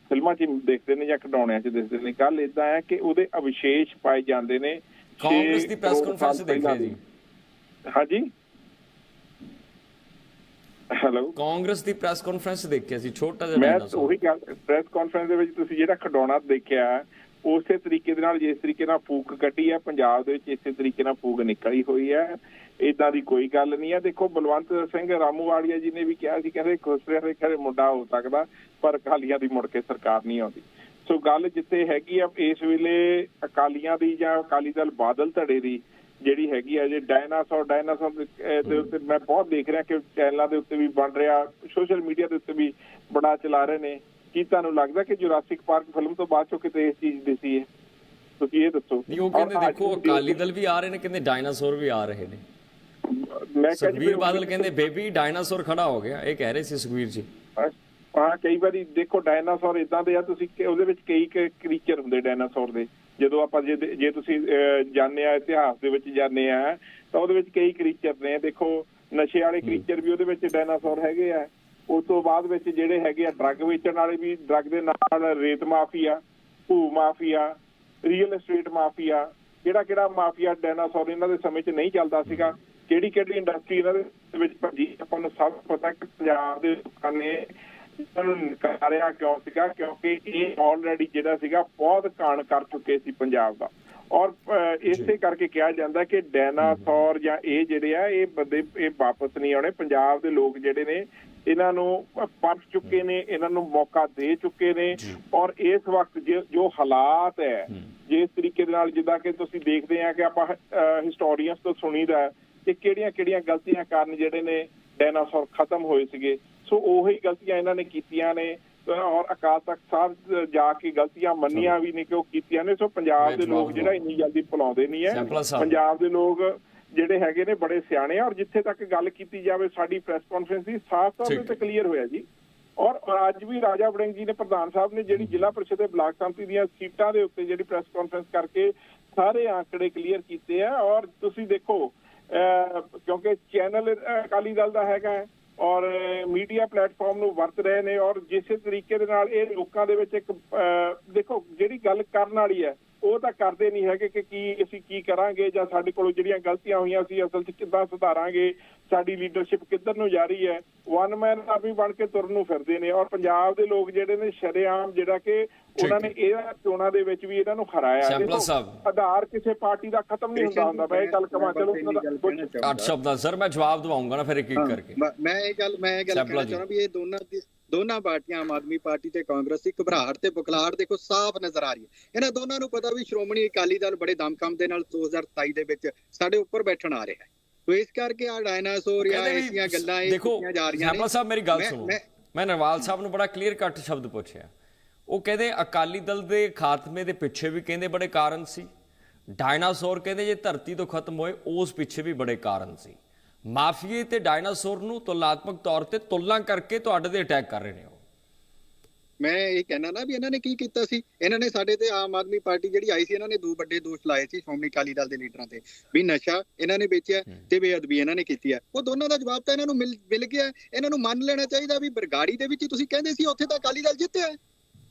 ਫਿਲਮਾਂ 'ਚ ਦੇਖਦੇ ਨੇ ਜਾਂ ਖਿਡੌਣਿਆਂ 'ਚ ਦੇਖਦੇ ਨੇ। ਗੱਲ ਇਦਾਂ ਹੈ ਕਿ ਉਹਦੇ ਅਵਿਸ਼ੇਸ਼ ਪਾਏ ਜਾਂਦੇ ਨੇ ਕਾਂਗਰਸ ਦੀ ਪ੍ਰੈਸ ਕਾਨਫਰੰਸ ਸਾਲ ਦੇਖੀ ਪਹਿਲਾਂ ਜੀ। ਹਾਂਜੀ? ਹੈਲੋ ਕਾਂਗਰਸ ਦੀ ਪ੍ਰੈਸ ਕਾਨਫਰੰਸ ਦੇਖਿਆ ਸੀ ਛੋਟਾ ਜਿਹਾ ਮੈਂ ਉਹੀ ਗੱਲ ਪ੍ਰੈਸ ਕਾਨਫਰੰਸ ਦੇ ਵਿੱਚ ਤੁਸੀਂ ਜਿਹੜਾ ਖਡੌਣਾ ਦੇਖਿਆ ਹੈ, ਉਸੇ ਤਰੀਕੇ ਦੇ ਨਾਲ ਜਿਸ ਤਰੀਕੇ ਨਾਲ ਫੂਕ ਕੱਢੀ ਹੈ, ਪੰਜਾਬ ਦੇ ਵਿੱਚ ਇਸੇ ਤਰੀਕੇ ਨਾਲ ਫੂਕ ਨਿਕਲੀ ਹੋਈ ਹੈ। ਇਦਾਂ ਦੀ ਕੋਈ ਗੱਲ ਨਹੀਂ ਹੈ। ਦੇਖੋ, ਬਲਵੰਤ ਸਿੰਘ ਰਾਮੂਵਾਲੀਆ ਜੀ ਨੇ ਵੀ ਕਿਹਾ ਸੀ, ਕਹਿੰਦੇ ਖੁਸਰੇ ਦੇ ਘਰੇ ਮੁੰਡਾ ਹੋ ਸਕਦਾ, ਪਰ ਅਕਾਲੀਆਂ ਦੀ ਮੁੜ ਕੇ ਸਰਕਾਰ ਨਹੀਂ ਆਉਂਦੀ। ਸੋ ਗੱਲ ਜਿੱਥੇ ਹੈਗੀ ਆ, ਇਸ ਵੇਲੇ ਅਕਾਲੀਆਂ ਦੀ ਜਾਂ ਅਕਾਲੀ ਦਲ ਬਾਦਲ ਧੜੇ ਦੀ ਜਿਹੜੀ ਹੈਗੀ ਆ, ਜੇ ਡਾਇਨਾਸੌਰ ਡਾਇਨਾਸੌਰ ਦੇ ਉੱਤੇ ਮੈਂ ਬਹੁਤ ਦੇਖ ਰਿਹਾ ਕਿ ਚੈਨਲਾਂ ਦੇ ਉੱਤੇ ਵੀ ਬਣ ਰਿਹਾ, ਸੋਸ਼ਲ ਮੀਡੀਆ ਦੇ ਉੱਤੇ ਵੀ ਬੜਾ ਚਲਾ ਰਹੇ ਨੇ। ਕੀ ਤੁਹਾਨੂੰ ਲੱਗਦਾ ਕਿ ਜੁਰਾਸਿਕ ਪਾਰਕ ਫਿਲਮ ਤੋਂ ਬਾਅਦ ਚੋਂ ਕਿਤੇ ਇਸ ਚੀਜ਼ ਦਿਸੀ ਹੈ ਤੁਸੀਂ ਇਹ ਦੱਸੋ। ਨਹੀਂ ਉਹ ਕਹਿੰਦੇ ਦੇਖੋ ਅਕਾਲੀ ਦਲ ਵੀ ਆ ਰਹੇ ਨੇ ਕਹਿੰਦੇ ਡਾਇਨਾਸੌਰ ਵੀ ਆ ਰਹੇ ਨੇ। ਮੈਂ ਸੁਖਬੀਰ ਬਾਦਲ ਕਹਿੰਦੇ ਬੇਬੀ ਡਾਇਨਾਸੌਰ ਖੜਾ ਹੋ ਗਿਆ। ਇਹ ਕਹਿ ਰਹੇ ਸੀ ਸੁਖਬੀਰ ਜੀ। ਹਾਂ ਕਈ ਵਾਰੀ ਦੇਖੋ ਡਾਇਨਾਸੌਰ ਇਦਾਂ ਦੇ ਆ ਤੁਸੀਂ ਉਹਦੇ ਵਿੱਚ ਕਈ ਕ੍ਰੀਚਰ ਹੁੰਦੇ ਡਾਇਨਾਸੌਰ ਦੇ। ਜਦੋਂ ਆਪਾਂ ਜੇ ਜੇ ਤੁਸੀਂ ਜਾਣਦੇ ਆ ਇਤਿਹਾਸ ਦੇ ਵਿੱਚ ਜਾਣਦੇ ਆ ਤਾਂ ਉਹਦੇ ਵਿੱਚ ਕਈ ਕ੍ਰੀਚਰ ਨੇ। ਦੇਖੋ ਨਸ਼ੇ ਵਾਲੇ ਕ੍ਰੀਚਰ ਵੀ ਉਹਦੇ ਵਿੱਚ ਡਾਇਨਾਸੌਰ ਹੈਗੇ ਆ। ਉਸ ਤੋਂ ਬਾਅਦ ਵਿੱਚ ਜਿਹੜੇ ਹੈਗੇ ਆ ਡਰੱਗ ਵੇਚਣ ਵਾਲੇ ਵੀ ਡਰੱਗ ਦੇ ਨਾਲ ਰੇਤ ਮਾਫੀਆ ਭੂ ਮਾਫੀਆ ਰੀਅਲ ਏਸਟੇਟ ਮਾਫੀਆ ਕਿਹੜਾ ਕਿਹੜਾ ਮਾਫੀਆ ਡਾਇਨਾਸੌਰ ਇਹਨਾਂ ਦੇ ਸਮੇਂ 'ਚ ਨਹੀਂ ਚੱਲਦਾ ਸੀਗਾ ਕਿਹੜੀ ਕਿਹੜੀ ਇੰਡਸਟਰੀ ਇਹਨਾਂ ਦੇ ਵਿੱਚ ਭੱਜੀ ਆਪਾਂ ਨੂੰ ਸਭ ਪਤਾ ਕਿ ਪੰਜਾਬ ਦੇ ਲੋਕਾਂ ਨੇ ਇਹਨਾਂ ਨੂੰ ਨਕਾਰਿਆ ਕਿਉਂ ਸੀਗਾ ਕਿਉਂਕਿ ਇਹ ਆਲਰੇਡੀ ਜਿਹੜਾ ਸੀਗਾ ਬਹੁਤ ਕਾਣ ਕਰ ਚੁੱਕੇ ਸੀ ਪੰਜਾਬ ਦਾ। ਔਰ ਇਸੇ ਕਰਕੇ ਕਿਹਾ ਜਾਂਦਾ ਕਿ ਡਾਇਨਾਸੌਰ ਜਾਂ ਇਹ ਜਿਹੜੇ ਆ ਇਹ ਬੰਦੇ ਇਹ ਵਾਪਸ ਨਹੀਂ ਆਉਣੇ। ਪੰਜਾਬ ਦੇ ਲੋਕ ਜਿਹੜੇ ਨੇ ਇਹਨਾਂ ਨੂੰ ਪਰਖ ਚੁੱਕੇ ਨੇ ਇਹਨਾਂ ਨੂੰ ਮੌਕਾ ਦੇ ਚੁੱਕੇ ਨੇ ਔਰ ਇਸ ਵਕਤ ਜੇ- ਹਾਲਾਤ ਹੈ ਜਿਸ ਤਰੀਕੇ ਦੇ ਨਾਲ ਜਿੱਦਾਂ ਕਿ ਤੁਸੀਂ ਦੇਖਦੇ ਆ ਕਿ ਆਪਾਂ ਹਿਸਟੋਰੀਅਨਸ ਤੋਂ ਸੁਣੀਦਾ ਹੈ ਕਿ ਕਿਹੜੀਆਂ ਕਿਹੜੀਆਂ ਗਲਤੀਆਂ ਕਾਰਨ ਜਿਹੜੇ ਨੇ ਡਾਇਨਾਸੌਰ ਖਤਮ ਹੋਏ ਸੀਗੇ। ਸੋ ਉਹੀ ਗਲਤੀਆਂ ਇਹਨਾਂ ਨੇ ਕੀਤੀਆਂ ਨੇ ਔਰ ਅਕਾਲ ਤਖਤ ਸਾਹਿਬ ਜਾ ਕੇ ਗਲਤੀਆਂ ਮੰਨੀਆਂ ਵੀ ਨੇ ਕਿ ਉਹ ਕੀਤੀਆਂ ਨੇ। ਸੋ ਪੰਜਾਬ ਦੇ ਲੋਕ ਜਿਹੜਾ ਇੰਨੀ ਜਲਦੀ ਭੁਲਾਉਂਦੇ ਨਹੀਂ ਹੈ। ਪੰਜਾਬ ਦੇ ਲੋਕ ਜਿਹੜੇ ਹੈਗੇ ਨੇ ਬੜੇ ਸਿਆਣੇ ਆ ਔਰ ਜਿੱਥੇ ਤੱਕ ਗੱਲ ਕੀਤੀ ਜਾਵੇ ਸਾਡੀ ਪ੍ਰੈਸ ਕਾਨਫਰੰਸ ਦੀ ਸਾਫ਼ ਤੌਰ ਤੇ ਕਲੀਅਰ ਹੋਇਆ ਜੀ। ਔਰ ਅੱਜ ਵੀ ਰਾਜਾ ਵੜਿੰਗ ਜੀ ਨੇ ਪ੍ਰਧਾਨ ਸਾਹਿਬ ਨੇ ਜਿਹੜੀ ਜ਼ਿਲ੍ਹਾ ਪਰਿਸ਼ਦ ਦੇ ਬਲਾਕ ਸੰਮਤੀ ਦੀਆਂ ਸੀਟਾਂ ਦੇ ਉੱਤੇ ਜਿਹੜੀ ਪ੍ਰੈਸ ਕਾਨਫਰੰਸ ਕਰਕੇ ਸਾਰੇ ਆંકੜੇ ਕਲੀਅਰ ਕੀਤੇ ਆ ਔਰ ਤੁਸੀਂ ਦੇਖੋ ਕਿਉਂਕਿ ਚੈਨਲ ਅਕਾਲੀ ਦਲ ਦਾ ਹੈਗਾ ਔਰ ਮੀਡੀਆ ਪਲੇਟਫਾਰਮ ਨੂੰ ਵਰਤ ਰਹੇ ਨੇ ਔਰ ਜਿਸੇ ਤਰੀਕੇ ਦੇ ਨਾਲ ਇਹ ਲੋਕਾਂ ਦੇ ਵਿੱਚ ਇੱਕ ਦੇਖੋ ਜਿਹੜੀ ਗੱਲ ਕਰਨ ਵਾਲੀ ਹੈ ਉਹ ਤਾਂ ਕਰਦੇ ਨਹੀਂ ਹੈਗੇ ਕਿ ਕੀ ਅਸੀਂ ਕੀ ਕਰਾਂਗੇ ਜਾਂ ਸਾਡੇ ਕੋਲੋਂ ਜਿਹੜੀਆਂ ਗਲਤੀਆਂ ਹੋਈਆਂ ਸੀ ਅਸਲ 'ਚ ਕਿੱਦਾਂ ਸੁਧਾਰਾਂਗੇ ਸਾਡੀ ਲੀਡਰਸ਼ਿਪ ਕਿੱਧਰ ਨੂੰ ਜਾ ਰਹੀ ਹੈ। ਵਨ ਮੈਨ ਆਰਮੀ ਬਣ ਕੇ ਤੁਰਨ ਨੂੰ ਫਿਰਦੇ ਨੇ ਔਰ ਪੰਜਾਬ ਦੇ ਲੋਕ ਜਿਹੜੇ ਨੇ ਸ਼ਰੇਆਮ ਜਿਹੜਾ ਕਿ ਉਹਨਾਂ ਨੇ ਇਹਨਾਂ ਚੋਣਾਂ ਦੇ ਵਿੱਚ ਵੀ ਇਹਨਾਂ ਨੂੰ ਸਾਹਿਬ। ਆਧਾਰ ਕਿਸੇ ਪਾਰਟੀ ਦਾ ਖਤਮ ਨਹੀਂ ਹੁੰਦਾ ਹੁੰਦਾ। ਮੈਂ ਇਹ ਗੱਲ ਕਹਾਂ ਚਲੋ ਉਹਨਾਂ ਦਾ ਕੁਝ ਅੱਠ ਸ਼ਬਦਾਂ ਸਰ ਮੈਂ ਜਵਾਬ ਦਵਾਉਂਗਾ ਨਾ ਫਿਰ ਇੱਕ ਇੱਕ ਕਰਕੇ। ਮ- ਇਹ ਗੱਲ ਮੈਂ ਇਹ ਗੱਲ ਕਹਿਣਾ। ਚਾਹੁੰਦਾ ਵੀ ਇਹ ਦੋਨਾਂ ਦੀ ਦੋਨਾਂ ਪਾਰਟੀਆਂ ਆਮ ਆਦਮੀ ਪਾਰਟੀ ਤੇ ਕਾਂਗਰਸ ਦੀ ਘਬਰਾਹਟ ਤੇ ਬੁਖਲਾਹਟ ਦੇਖੋ ਸਾਫ਼ ਨਜ਼ਰ ਆ ਰਹੀ ਹੈ। ਇਹਨਾਂ ਦੋਨਾਂ ਨੂੰ ਪਤਾ ਵੀ ਸ਼੍ਰੋਮਣੀ ਅਕਾਲੀ ਦਲ ਬੜੇ ਦਮਕਮ ਦੇ ਨਾਲ 2027 ਦੇ ਵਿੱਚ ਸਾਡੇ ਉੱਪਰ ਬੈਠਣ ਆ ਰਿਹਾ ਹੈ। ਤੋ ਇਸ ਕਰਕੇ ਆ ਡਾਇਨਾਸੌਰ ਜਾਂ ਐਸੀਆਂ ਗੱਲਾਂ ਇਹ ਦੇਖੋ ਕੀਤੀਆਂ ਜਾ ਰਹੀਆਂ ਸੈਂਪਲ ਸਾਹਿਬ ਮੇਰੀ ਗੱਲ ਸੁਣੋ। ਮੈਂ ਨਰਵਾਲ ਸਾਹਿਬ ਨੂੰ ਬੜਾ ਕਲੀਅਰ ਕੱਟ ਸ਼ਬਦ ਪੁੱਛਿਆ। ਉਹ ਕਹਿੰਦੇ ਅਕਾਲੀ ਦਲ ਦੇ ਖਾਤਮੇ ਦੇ ਪਿੱਛੇ ਵੀ ਕਹਿੰਦੇ ਬੜੇ ਕਾਰਨ ਸੀ। ਡਾਇਨਾਸੌਰ ਕਹਿੰਦੇ ਜੇ ਧਰਤੀ ਤੋਂ ਖਤਮ ਹੋਏ ਉਸ ਪਿੱਛੇ ਵੀ ਬੜੇ ਕਾਰਨ ਸੀ। ਮਾਫੀਏ ਤੇ ਡਾਇਨਾਸੌਰ ਨੂੰ ਤੁਲਨਾਤਮਕ ਤੌਰ ਤੇ ਤੁਲਨਾ ਕਰਕੇ ਤੁਹਾਡੇ ਤੇ ਅਟੈਕ ਕਰ ਰਹੇ ਨੇ ਮੈਂ ਇਹ ਕਹਿਣਾ ਨਾ ਵੀ ਇਹਨਾਂ ਨੇ ਕੀ ਕੀਤਾ ਸੀ? ਇਹਨਾਂ ਨੇ ਸਾਡੇ ਤੇ ਆਮ ਆਦਮੀ ਪਾਰਟੀ ਜਿਹੜੀ ਆਈ ਸੀ ਇਹਨਾਂ ਨੇ ਦੋ ਵੱਡੇ ਦੋਸ਼ ਲਾਏ ਸੀ ਸ਼੍ਰੋਮਣੀ ਅਕਾਲੀ ਦਲ ਦੇ ਲੀਡਰਾਂ ਤੇ। ਵੀ ਨਸ਼ਾ ਇਹਨਾਂ ਨੇ ਵੇਚਿਆ ਤੇ ਬੇਅਦਬੀ ਇਹਨਾਂ ਨੇ ਕੀਤੀ ਹੈ ਉਹ ਦੋਨਾਂ ਦਾ ਜਵਾਬ ਤਾਂ ਇਹਨਾਂ ਨੂੰ ਮਿਲ ਗਿਆ। ਇਹਨਾਂ ਨੂੰ ਮੰਨ ਲੈਣਾ ਚਾਹੀਦਾ ਵੀ ਬਰਗਾੜੀ ਦੇ ਵਿੱਚ ਤੁਸੀਂ ਕਹਿੰਦੇ ਸੀ ਉੱਥੇ ਤਾਂ ਅਕਾਲੀ ਦਲ ਜਿੱਤਿਆ।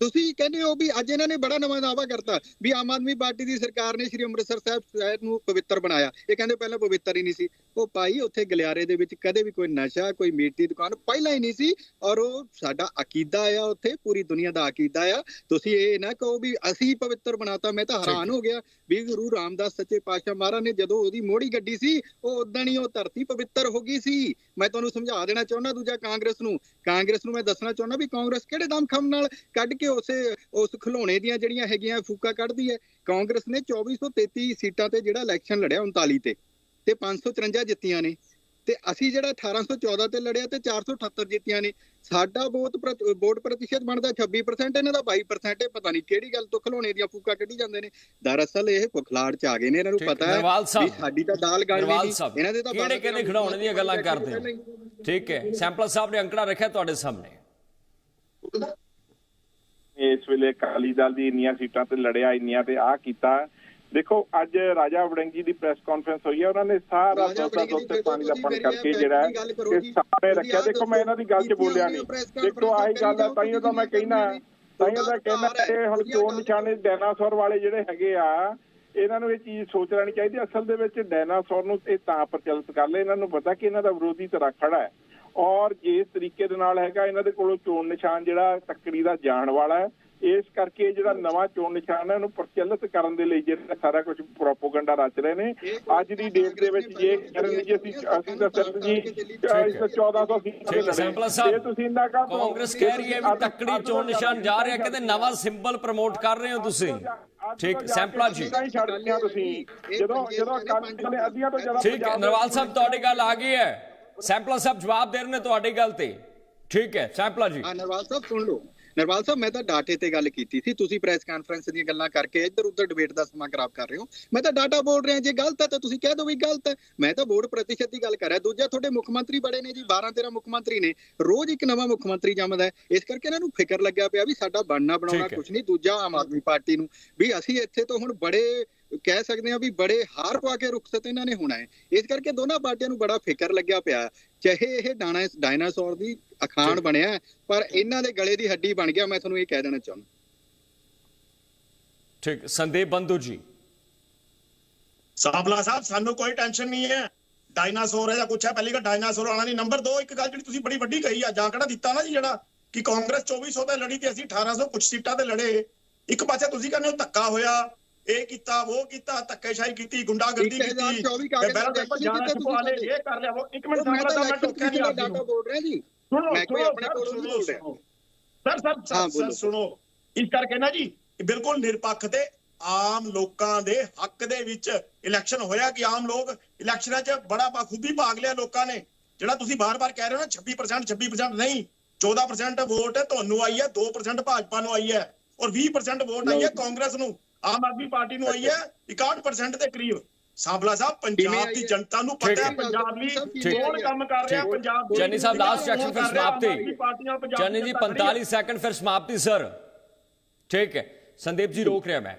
ਤੁਸੀਂ ਕਹਿੰਦੇ ਹੋ ਵੀ ਅੱਜ ਇਹਨਾਂ ਨੇ ਬੜਾ ਨਵਾਂ ਦਾਅਵਾ ਕਰਤਾ ਵੀ ਆਮ ਆਦਮੀ ਪਾਰਟੀ ਦੀ ਸਰਕਾਰ ਨੇ ਸ਼੍ਰੀ ਅੰਮ੍ਰਿਤਸਰ ਸਾਹਿਬ ਸ਼ਹਿਰ ਨੂੰ ਪਵਿੱਤਰ ਬਣਾਇਆ। ਇਹ ਕਹਿੰਦੇ ਪਹਿਲਾਂ ਪਵਿੱਤਰ ਹੀ ਨਹੀਂ ਸੀ। ਉਹ ਭਾਈ ਉੱਥੇ ਗਲਿਆਰੇ ਦੇ ਵਿੱਚ ਕਦੇ ਵੀ ਕੋਈ ਨਸ਼ਾ ਕੋਈ ਮੀਟ ਦੀ ਦੁਕਾਨ ਪਹਿਲਾਂ ਹੀ ਨਹੀਂ ਸੀ ਔਰ ਉਹ ਸਾਡਾ ਅਕੀਦਾ ਆ ਉੱਥੇ ਪੂਰੀ ਦੁਨੀਆ ਦਾ ਅਕੀਦਾ ਆ। ਤੁਸੀਂ ਇਹ ਨਾ ਕਹੋ ਵੀ ਅਸੀਂ ਪਵਿੱਤਰ ਬਣਾਤਾ ਮੈਂ ਤਾਂ ਹੈਰਾਨ ਹੋ ਗਿਆ ਵੀ ਗੁਰੂ ਰਾਮਦਾਸ ਸੱਚੇ ਪਾਤਸ਼ਾਹ ਮਹਾਰਾਜ ਨੇ ਜਦੋਂ ਉਹਦੀ ਮੋੜੀ ਗੱਡੀ ਸੀ ਉਹ ਉਦਣ ਹੀ ਉਹ ਧਰਤੀ ਪਵਿੱਤਰ ਹੋ ਗਈ ਸੀ। ਮੈਂ ਤੁਹਾਨੂੰ ਸਮਝਾ ਦੇਣਾ ਚਾਹੁੰਦਾ ਦੂਜਾ ਕਾਂਗਰਸ ਨੂੰ। ਕਾਂਗਰਸ ਨੂੰ ਮੈਂ ਦੱਸਣਾ ਚਾਹੁੰਦਾ ਵੀ ਕਾਂਗਰਸ ਕਿਹੜੇ ਦਮਖਮ ਨਾਲ ਕੱਢ ਕੇ ਉਸੇ ਉਸ ਖਿਲੌਣੇ ਦੀਆਂ ਜਿਹੜੀਆਂ ਹੈਗੀਆਂ ਫੂਕਾ ਕੱਢਦੀ ਹੈ ਕਾਂਗਰਸ ਨੇ 2433 ਸੀਟਾਂ ਤੇ ਜਿਹੜਾ ਇਲੈਕਸ਼ਨ ਲੜਿਆ 39 ਤੇ ਤੇ 553 ਜਿੱਤੀਆਂ ਨੇ। ਤੇ ਅਸੀਂ ਜਿਹੜਾ 1814 ਤੇ ਲੜਿਆ ਤੇ 478 ਜਿੱਤੀਆਂ ਨੇ ਸਾਡਾ ਵੋਟ ਵੋਟ ਪ੍ਰਤੀਸ਼ਤ ਬਣਦਾ 26% ਇਹਨਾਂ ਦਾ 22% ਹੈ ਪਤਾ ਨਹੀਂ ਕਿਹੜੀ ਗੱਲ ਤੋਂ ਖਿਲੌਣੇ ਦੀਆਂ ਫੂਕਾ ਕੱਢੀ ਜਾਂਦੇ ਨੇ। ਦਰਅਸਲ ਇਹ ਪੁਖਲਾੜ ਚ ਆ ਗਏ ਨੇ ਇਹਨਾਂ ਨੂੰ ਪਤਾ ਹੈ। ਵੀ ਸਾਡੀ ਤਾਂ ਦਾਲ ਗਾਲ ਨਹੀਂ ਇਹਨਾਂ ਦੇ ਤਾਂ ਕਿਹੜੇ ਕਿਹੜੇ ਖਿਡੌਣੇ ਦੀਆਂ ਗੱਲਾਂ ਕਰਦੇ ਠੀਕ ਹੈ ਸੈਂਪਲ ਸਾਹਿਬ ਨੇ ਅੰਕੜਾ ਰੱਖਿਆ ਤੁਹਾਡੇ ਸਾਹਮਣੇ। ਇਸ ਵੇਲੇ ਅਕਾਲੀ ਦਲ ਦੀ ਇੰਨੀਆਂ ਸੀਟਾਂ ਤੇ ਲੜਿਆ ਇੰਨੀਆਂ ਤੇ ਆਹ ਕੀਤਾ। ਦੇਖੋ ਅੱਜ ਰਾਜਾ ਵੜਿੰਗੀ ਦੀ ਪ੍ਰੈਸ ਕਾਨਫਰੰਸ ਹੋਈ ਹੈ ਉਹਨਾਂ ਨੇ ਸਾਰਾ ਰਾਜਾ ਸੋਚਾ ਵੜਿੰਗੀ ਸੋਚੇ ਦੀ ਪਾਣੀ ਦਾ ਪਾਣੀ ਕਰਕੇ ਜਿਹੜਾ। ਇਹ ਤੁਸੀਂ ਰੱਖਿਆ। ਦੇਖੋ ਮੈਂ ਇਹਨਾਂ ਦੀ ਗੱਲ 'ਚ ਬੋਲਿਆ ਨਹੀਂ। ਦੇਖੋ ਆਹੀ ਗੱਲ ਹੈ ਤਾਂ ਹੀ ਤਾਂ ਮੈਂ ਕਹਿਣਾ ਤਾਂ ਹੀ ਤਾਂ ਕਹਿਣਾ ਕਿ ਹੁਣ ਚੋਣ ਨਿਸ਼ਾਨੇ ਡਾਇਨਾਸੌਰ ਵਾਲੇ ਜਿਹੜੇ ਹੈਗੇ ਆ ਇਹਨਾਂ ਨੂੰ ਇਹ ਚੀਜ਼ ਸੋਚ ਲੈਣੀ ਚਾਹੀਦੀ ਅਸਲ ਦੇ ਵਿੱਚ ਡਾਇਨਾਸੌਰ ਨੂੰ ਇਹ ਤਾਂ ਪ੍ਰਚਲਿਤ ਕਰ ਲਏ ਇਹਨਾਂ ਨੂੰ ਪਤਾ ਕਿ ਇਹਨਾਂ ਦਾ ਵਿਰੋਧੀ ਧੜਾ ਖੜਾ ਹੈ। ਔਰ ਜਿਸ ਤਰੀਕੇ ਦੇ ਨਾਲ ਹੈਗਾ ਇਹਨਾਂ ਦੇ ਕੋਲੋਂ ਚੋਣ ਨਿਸ਼ਾਨ ਜਿਹੜਾ ਤੱਕੜੀ ਦਾ ਜਾਣ ਵਾਲਾ ਹੈ ਇਸ ਕਰਕੇ ਜਿਹੜਾ ਨਵਾਂ ਚੋਣ ਨਿਸ਼ਾਨ ਹੈ ਉਹਨੂੰ ਪ੍ਰਚਲਿਤ ਕਰਨ ਦੇ ਲਈ ਜਿਹੜਾ ਸਾਰਾ ਕੁਝ ਪ੍ਰੋਪੋਗੈਂਡਾ ਰਚ ਰਹੇ ਨੇ ਅੱਜ ਦੀ ਡੇਟ ਦੇ ਵਿੱਚ ਜੇ ਕਰਨ ਜੀ ਅਸੀਂ ਅਸੀਂ ਤਾਂ ਸਿਰਫ ਜੀ ਅਹ, ਇਸ 1400 ਸੀਟਾਂ ਤੁਸੀਂ ਇੰਨਾ ਕਰ ਕਾਂਗਰਸ ਕਹਿ ਰਹੀ ਹੈ ਵੀ ਤੱਕੜੀ ਚੋਣ ਨਿਸ਼ਾਨ ਜਾ ਰਿਹਾ ਕਹਿੰਦੇ ਨਵਾਂ ਸਿੰਬਲ ਪ੍ਰਮੋਟ ਕਰ ਰਹੇ ਹੋ ਤੁਸੀਂ ਠੀਕ ਸੈਂਪਲਾ ਜੀ ਜਦੋਂ ਜਦੋਂ ਨੇ ਅੱਧੀਆਂ ਤੋਂ ਜ਼ਿਆਦਾ ਠੀਕ ਦੇ- ਨਰਵਾਲ ਸਾਹਿਬ ਤੁਹਾਡੀ ਗੱਲ ਆ ਗਈ ਹੈ ਸੈਂਪਲਾ ਸਾਹਿਬ ਜਵਾਬ ਦੇ ਰਹੇ ਨੇ ਤੁਹਾਡੀ ਗੱਲ ਤੇ। ਠੀਕ ਹੈ ਸੈਂਪਲਾ ਜੀ। ਹਾਂ ਨਰਵਾਲ ਸਾਹਿਬ ਸੁਣ ਲਓ। ਨਰਵਾਲ ਸਾਹਿਬ ਮੈਂ ਤਾਂ ਡਾਟੇ ਤੇ ਗੱਲ ਕੀਤੀ ਸੀ। ਤੁਸੀਂ ਪ੍ਰੈਸ ਕਾਨਫਰੰਸ ਦੀਆਂ ਗੱਲਾਂ ਕਰਕੇ ਇੱਧਰ ਉੱਧਰ ਡਿਬੇਟ ਦਾ ਸਮਾਂ ਖਰਾਬ ਕਰ ਰਹੇ ਹੋ। ਮੈਂ ਤਾਂ ਡਾਟਾ ਬੋਲ ਰਿਹਾ ਜੇ ਗਲਤ ਹੈ ਤਾਂ ਤੁਸੀਂ ਕਹਿ ਦਿਓ ਵੀ ਗਲਤ ਹੈ। ਮੈਂ ਤਾਂ ਵੋਟ ਪ੍ਰਤੀਸ਼ਤ ਦੀ ਗੱਲ ਕਰ ਰਿਹਾ। ਦੂਜਾ ਤੁਹਾਡੇ ਮੁੱਖ ਮੰਤਰੀ ਬੜੇ ਨੇ ਜੀ 12 13 ਮੁੱਖ ਮੰਤਰੀ ਨੇ। ਰੋਜ਼ ਇੱਕ ਨਵਾਂ ਮੁੱਖ ਮੰਤਰੀ ਜੰਮਦਾ ਹੈ। ਇਸ ਕਰਕੇ ਇਹਨਾਂ ਨੂੰ ਫਿਕਰ ਲੱਗਿਆ ਪਿਆ ਵੀ ਸਾਡਾ ਬਣਨਾ ਬਣਾਉਣਾ। ਕੁਝ ਨਹੀਂ। ਦੂਜਾ ਆਮ ਆਦਮੀ ਪਾਰਟੀ ਨੂੰ ਵੀ ਅਸੀਂ ਇੱਥੇ ਤੋਂ ਹੁਣ ਬੜੇ ਕਹਿ ਸਕਦੇ ਹਾਂ ਵੀ ਬੜੇ ਹਾਰ ਪਾ ਕੇ ਰੁਖਸਤ ਇਹਨਾਂ ਨੇ ਹੋਣਾ ਹੈ। ਇਸ ਕਰਕੇ ਦੋਨਾਂ ਪਾਰਟੀਆਂ ਨੂੰ ਬੜਾ ਫਿਕਰ ਲੱਗਿਆ ਪਿਆ। ਚਾਹੇ ਇਹ ਡਾਣਾ ਡਾਇਨਾਸੌਰ ਦੀ ਅਖਾਣ। ਬਣਿਆ ਪਰ ਇਹਨਾਂ ਦੇ ਗਲੇ ਦੀ ਹੱਡੀ ਬਣ ਗਿਆ ਮੈਂ ਤੁਹਾਨੂੰ ਇਹ ਕਹਿ ਦੇਣਾ ਚਾਹੁੰਦਾ। ਠੀਕ ਸੰਦੀਪ ਬੰਧੂ ਜੀ। ਸਾਂਪਲਾ ਸਾਹਿਬ ਸਾਨੂੰ ਕੋਈ ਟੈਨਸ਼ਨ ਨਹੀਂ ਹੈ। ਡਾਇਨਾਸੌਰ ਹੈ ਜਾਂ ਕੁਛ ਹੈ ਪਹਿਲੀ ਗੱਲ ਡਾਇਨਾਸੌਰ ਆਣਾ ਨਹੀਂ ਨੰਬਰ 2 ਇੱਕ ਗੱਲ ਜਿਹੜੀ ਤੁਸੀਂ ਬੜੀ ਵੱਡੀ ਕਹੀ ਆ ਜਾਂ ਕਿਹੜਾ ਦਿੱਤਾ ਨਾ ਜੀ ਜਿਹੜਾ ਕਿ ਕਾਂਗਰਸ 2400 ਤੇ ਲੜੀ ਤੇ ਅਸੀਂ 1800 ਕੁਛ ਸੀਟਾਂ ਤੇ ਲੜੇ। ਇੱਕ ਪਾਸੇ ਤੁਸੀਂ ਕਹਿੰਦੇ ਹੋ ਧੱਕਾ ਹੋਇਆ ਇਹ ਕੀਤਾ ਉਹ ਕੀਤਾ ਧੱਕੇਸ਼ਾਹੀ ਕੀਤੀ ਗੁੰਡਾਗਰਦੀ ਕੀਤੀ। ਬੈਰਲ ਪੇਪਰ ਜਾਣਾ ਇਹ ਕਰ ਲਿਆ ਉਹ ਇੱਕ ਮਿੰਟ ਸਾਹਮਣੇ ਤਾਂ ਮੈਂ ਟੋਕਿਆ ਨਹੀਂ ਆਪ ਡਾਟਾ ਨੂੰ ਬੋਲ ਰਿਹਾ ਜੀ। ਸੁਣੋ ਮੈਂ ਕੋਈ ਆਪਣੇ ਕੋਲੋਂ ਨਹੀਂ ਬੋਲ ਰਿਹਾ। ਸਰ ਸਰ ਸਰ ਸੁਣੋ ਇਸ ਕਰਕੇ ਨਾ ਜੀ ਬਿਲਕੁਲ ਨਿਰਪੱਖ ਤੇ ਆਮ ਲੋਕਾਂ ਦੇ ਹੱਕ ਦੇ ਵਿੱਚ ਇਲੈਕਸ਼ਨ ਹੋਇਆ ਕਿ ਆਮ ਲੋਕ ਇਲੈਕਸ਼ਨਾਂ 'ਚ ਬੜਾ ਬਖੂਬੀ ਭਾਗ ਲਿਆ ਲੋਕਾਂ ਨੇ। ਜਿਹੜਾ ਤੁਸੀਂ ਬਾਰ-ਬਾਰ ਕਹਿ ਰਹੇ ਹੋ ਨਾ 26% 26% ਨਹੀਂ 14% ਵੋਟ ਤੁਹਾਨੂੰ ਆਈ ਹੈ 2% ਭਾਜਪਾ ਨੂੰ ਆਈ ਹੈ ਔਰ 20% ਵੋਟ ਆਈ ਹੈ ਕਾਂਗਰਸ ਨੂੰ। ਆਮ ਆਦਮੀ ਪਾਰਟੀ ਨੂੰ ਆਈ ਹੈ 61% ਦੇ ਕਰੀਬ ਸਾਂਪਲਾ ਸਾਹਿਬ ਪੰਜਾਬ ਦੀ? ਜਨਤਾ ਨੂੰ ਪਤਾ ਹੈ। ਪੰਜਾਬ ਲਈ ਕੌਣ। ਕੰਮ ਕਰ ਰਿਹਾ। ਪੰਜਾਬ ਦੀ ਚੰਨੀ ਸਾਹਿਬ, last section ਫਿਰ ਸਮਾਪਤੀ। ਚੰਨੀ ਜੀ ਜਨਤਾ ਖੜੀ ਹੈ। 45 ਸੈਕਿੰਡ ਫਿਰ ਸਮਾਪਤੀ ਸਰ ਠੀਕ ਹੈ ਸੰਦੀਪ ਜੀ ਰੋਕ ਰਿਹਾ ਮੈਂ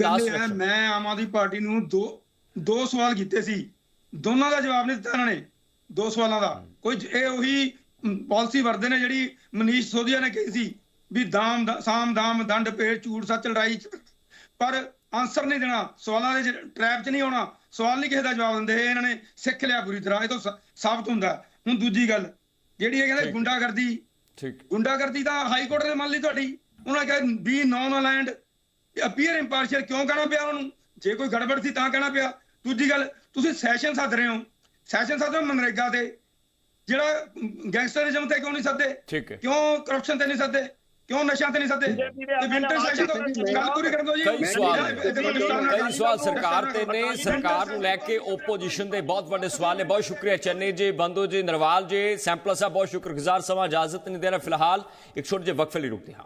ਲਾਸਟ ਮੈਂ ਆਮ ਆਦਮੀ ਪਾਰਟੀ ਨੂੰ ਦੋ ਦੋ ਸਵਾਲ ਕੀਤੇ ਸੀ ਦੋਨਾਂ ਦਾ ਜਵਾਬ ਨਹੀਂ ਦਿੱਤਾ ਇਹਨਾਂ ਨੇ ਦੋ ਸਵਾਲਾਂ ਦਾ ਕੋਈ ਇਹ ਉਹੀ ਪਾਲਿਸੀ ਵਰਦੇ ਨੇ ਜਿਹੜੀ ਮਨੀਸ਼ ਸੋਧੀਆ ਨੇ ਕਹੀ ਸੀ ਵੀ ਦਾਮ ਸਾਮ ਦਾਮ ਦੰਡ ਪੇੜ ਝੂਠ ਸੱਚ ਲੜਾਈ ਪਰ ਆਨਸਰ ਨਹੀਂ ਦੇਣਾ। ਸਵਾਲਾਂ ਦੇ ਟ੍ਰੈਪ 'ਚ ਨਹੀਂ ਆਉਣਾ। ਸਵਾਲ ਨਹੀਂ ਕਿਸੇ ਦਾ ਜਵਾਬ ਦਿੰਦੇ। ਇਹ ਇਹਨਾਂ ਨੇ ਸਿੱਖ ਲਿਆ ਪੂਰੀ ਤਰ੍ਹਾਂ। ਇਹ ਤੋਂ ਸਾਬਤ ਹੁੰਦਾ ਹੁਣ ਦੂਜੀ ਗੱਲ ਜਿਹੜੀ ਇਹ ਕਹਿੰਦੇ। ਗੁੰਡਾਗਰਦੀ। ਠੀਕ। ਗੁੰਡਾਗਰਦੀ ਤਾਂ ਹਾਈ ਕੋਰਟ ਨੇ ਮੰਨ ਲਈ ਤੁਹਾਡੀ। ਉਹਨਾਂ ਕਿਹਾ be non aligned appear impartial ਕਿਉਂ ਕਹਿਣਾ ਪਿਆ ਉਹਨੂੰ? ਜੇ ਕੋਈ ਗੜਬੜ ਸੀ ਤਾਂ ਕਹਿਣਾ ਪਿਆ। ਦੂਜੀ ਗੱਲ ਤੁਸੀਂ ਸੈਸ਼ਨ ਸੱਦ ਰਹੇ ਹੋ। ਸੈਸ਼ਨ ਸੱਦ ਰਹੇ ਮਨਰੇਗਾ ਤੇ। ਜਿਹੜਾ ਗੈਂਗਸਟਰਿਜ਼ਮ ਤੇ ਕਿਉਂ ਨਹੀਂ ਸੱਦੇ? ਕਿਉਂ ਕਰਪਸ਼ਨ ਤੇ ਨਹੀਂ ਸੱਦੇ? ਕਿਉਂ ਨਸ਼ਿਆਂ ਤੇ ਨਹੀਂ ਸੱਦੇ? ਤੇ ਵਿੰਟਰ ਸੈਸ਼ਨ ਤੋਂ ਗੱਲ ਪੂਰੀ ਕਰਨ ਦਿਓ ਜੀ। ਕਈ ਸਵਾਲ ਕਈ ਸਵਾਲ ਸਰਕਾਰ ਤੇ ਨੇ ਸਰਕਾਰ ਨੂੰ ਲੈ ਕੇ ਓਪੋਜੀਸ਼ਨ ਦੇ ਬਹੁਤ ਵੱਡੇ ਸਵਾਲ ਨੇ। ਬਹੁਤ ਸ਼ੁਕਰੀਆ ਚੰਨੀ ਜੀ ਬੰਦੂ ਜੀ ਨਰਵਾਲ ਜੀ ਸੈਂਪਲ ਸਾਹਿਬ ਬਹੁਤ ਸ਼ੁਕਰਗੁਜ਼ਾਰ ਸਮਾਂ ਇਜਾਜ਼ਤ ਨਹੀਂ ਦੇ ਰਿਹਾ। ਫਿਲਹਾਲ ਇੱਕ ਛੋਟੇ ਜਿਹੇ ਵਕਫੇ ਲਈ ਰੁਕਦੇ ਹਾਂ।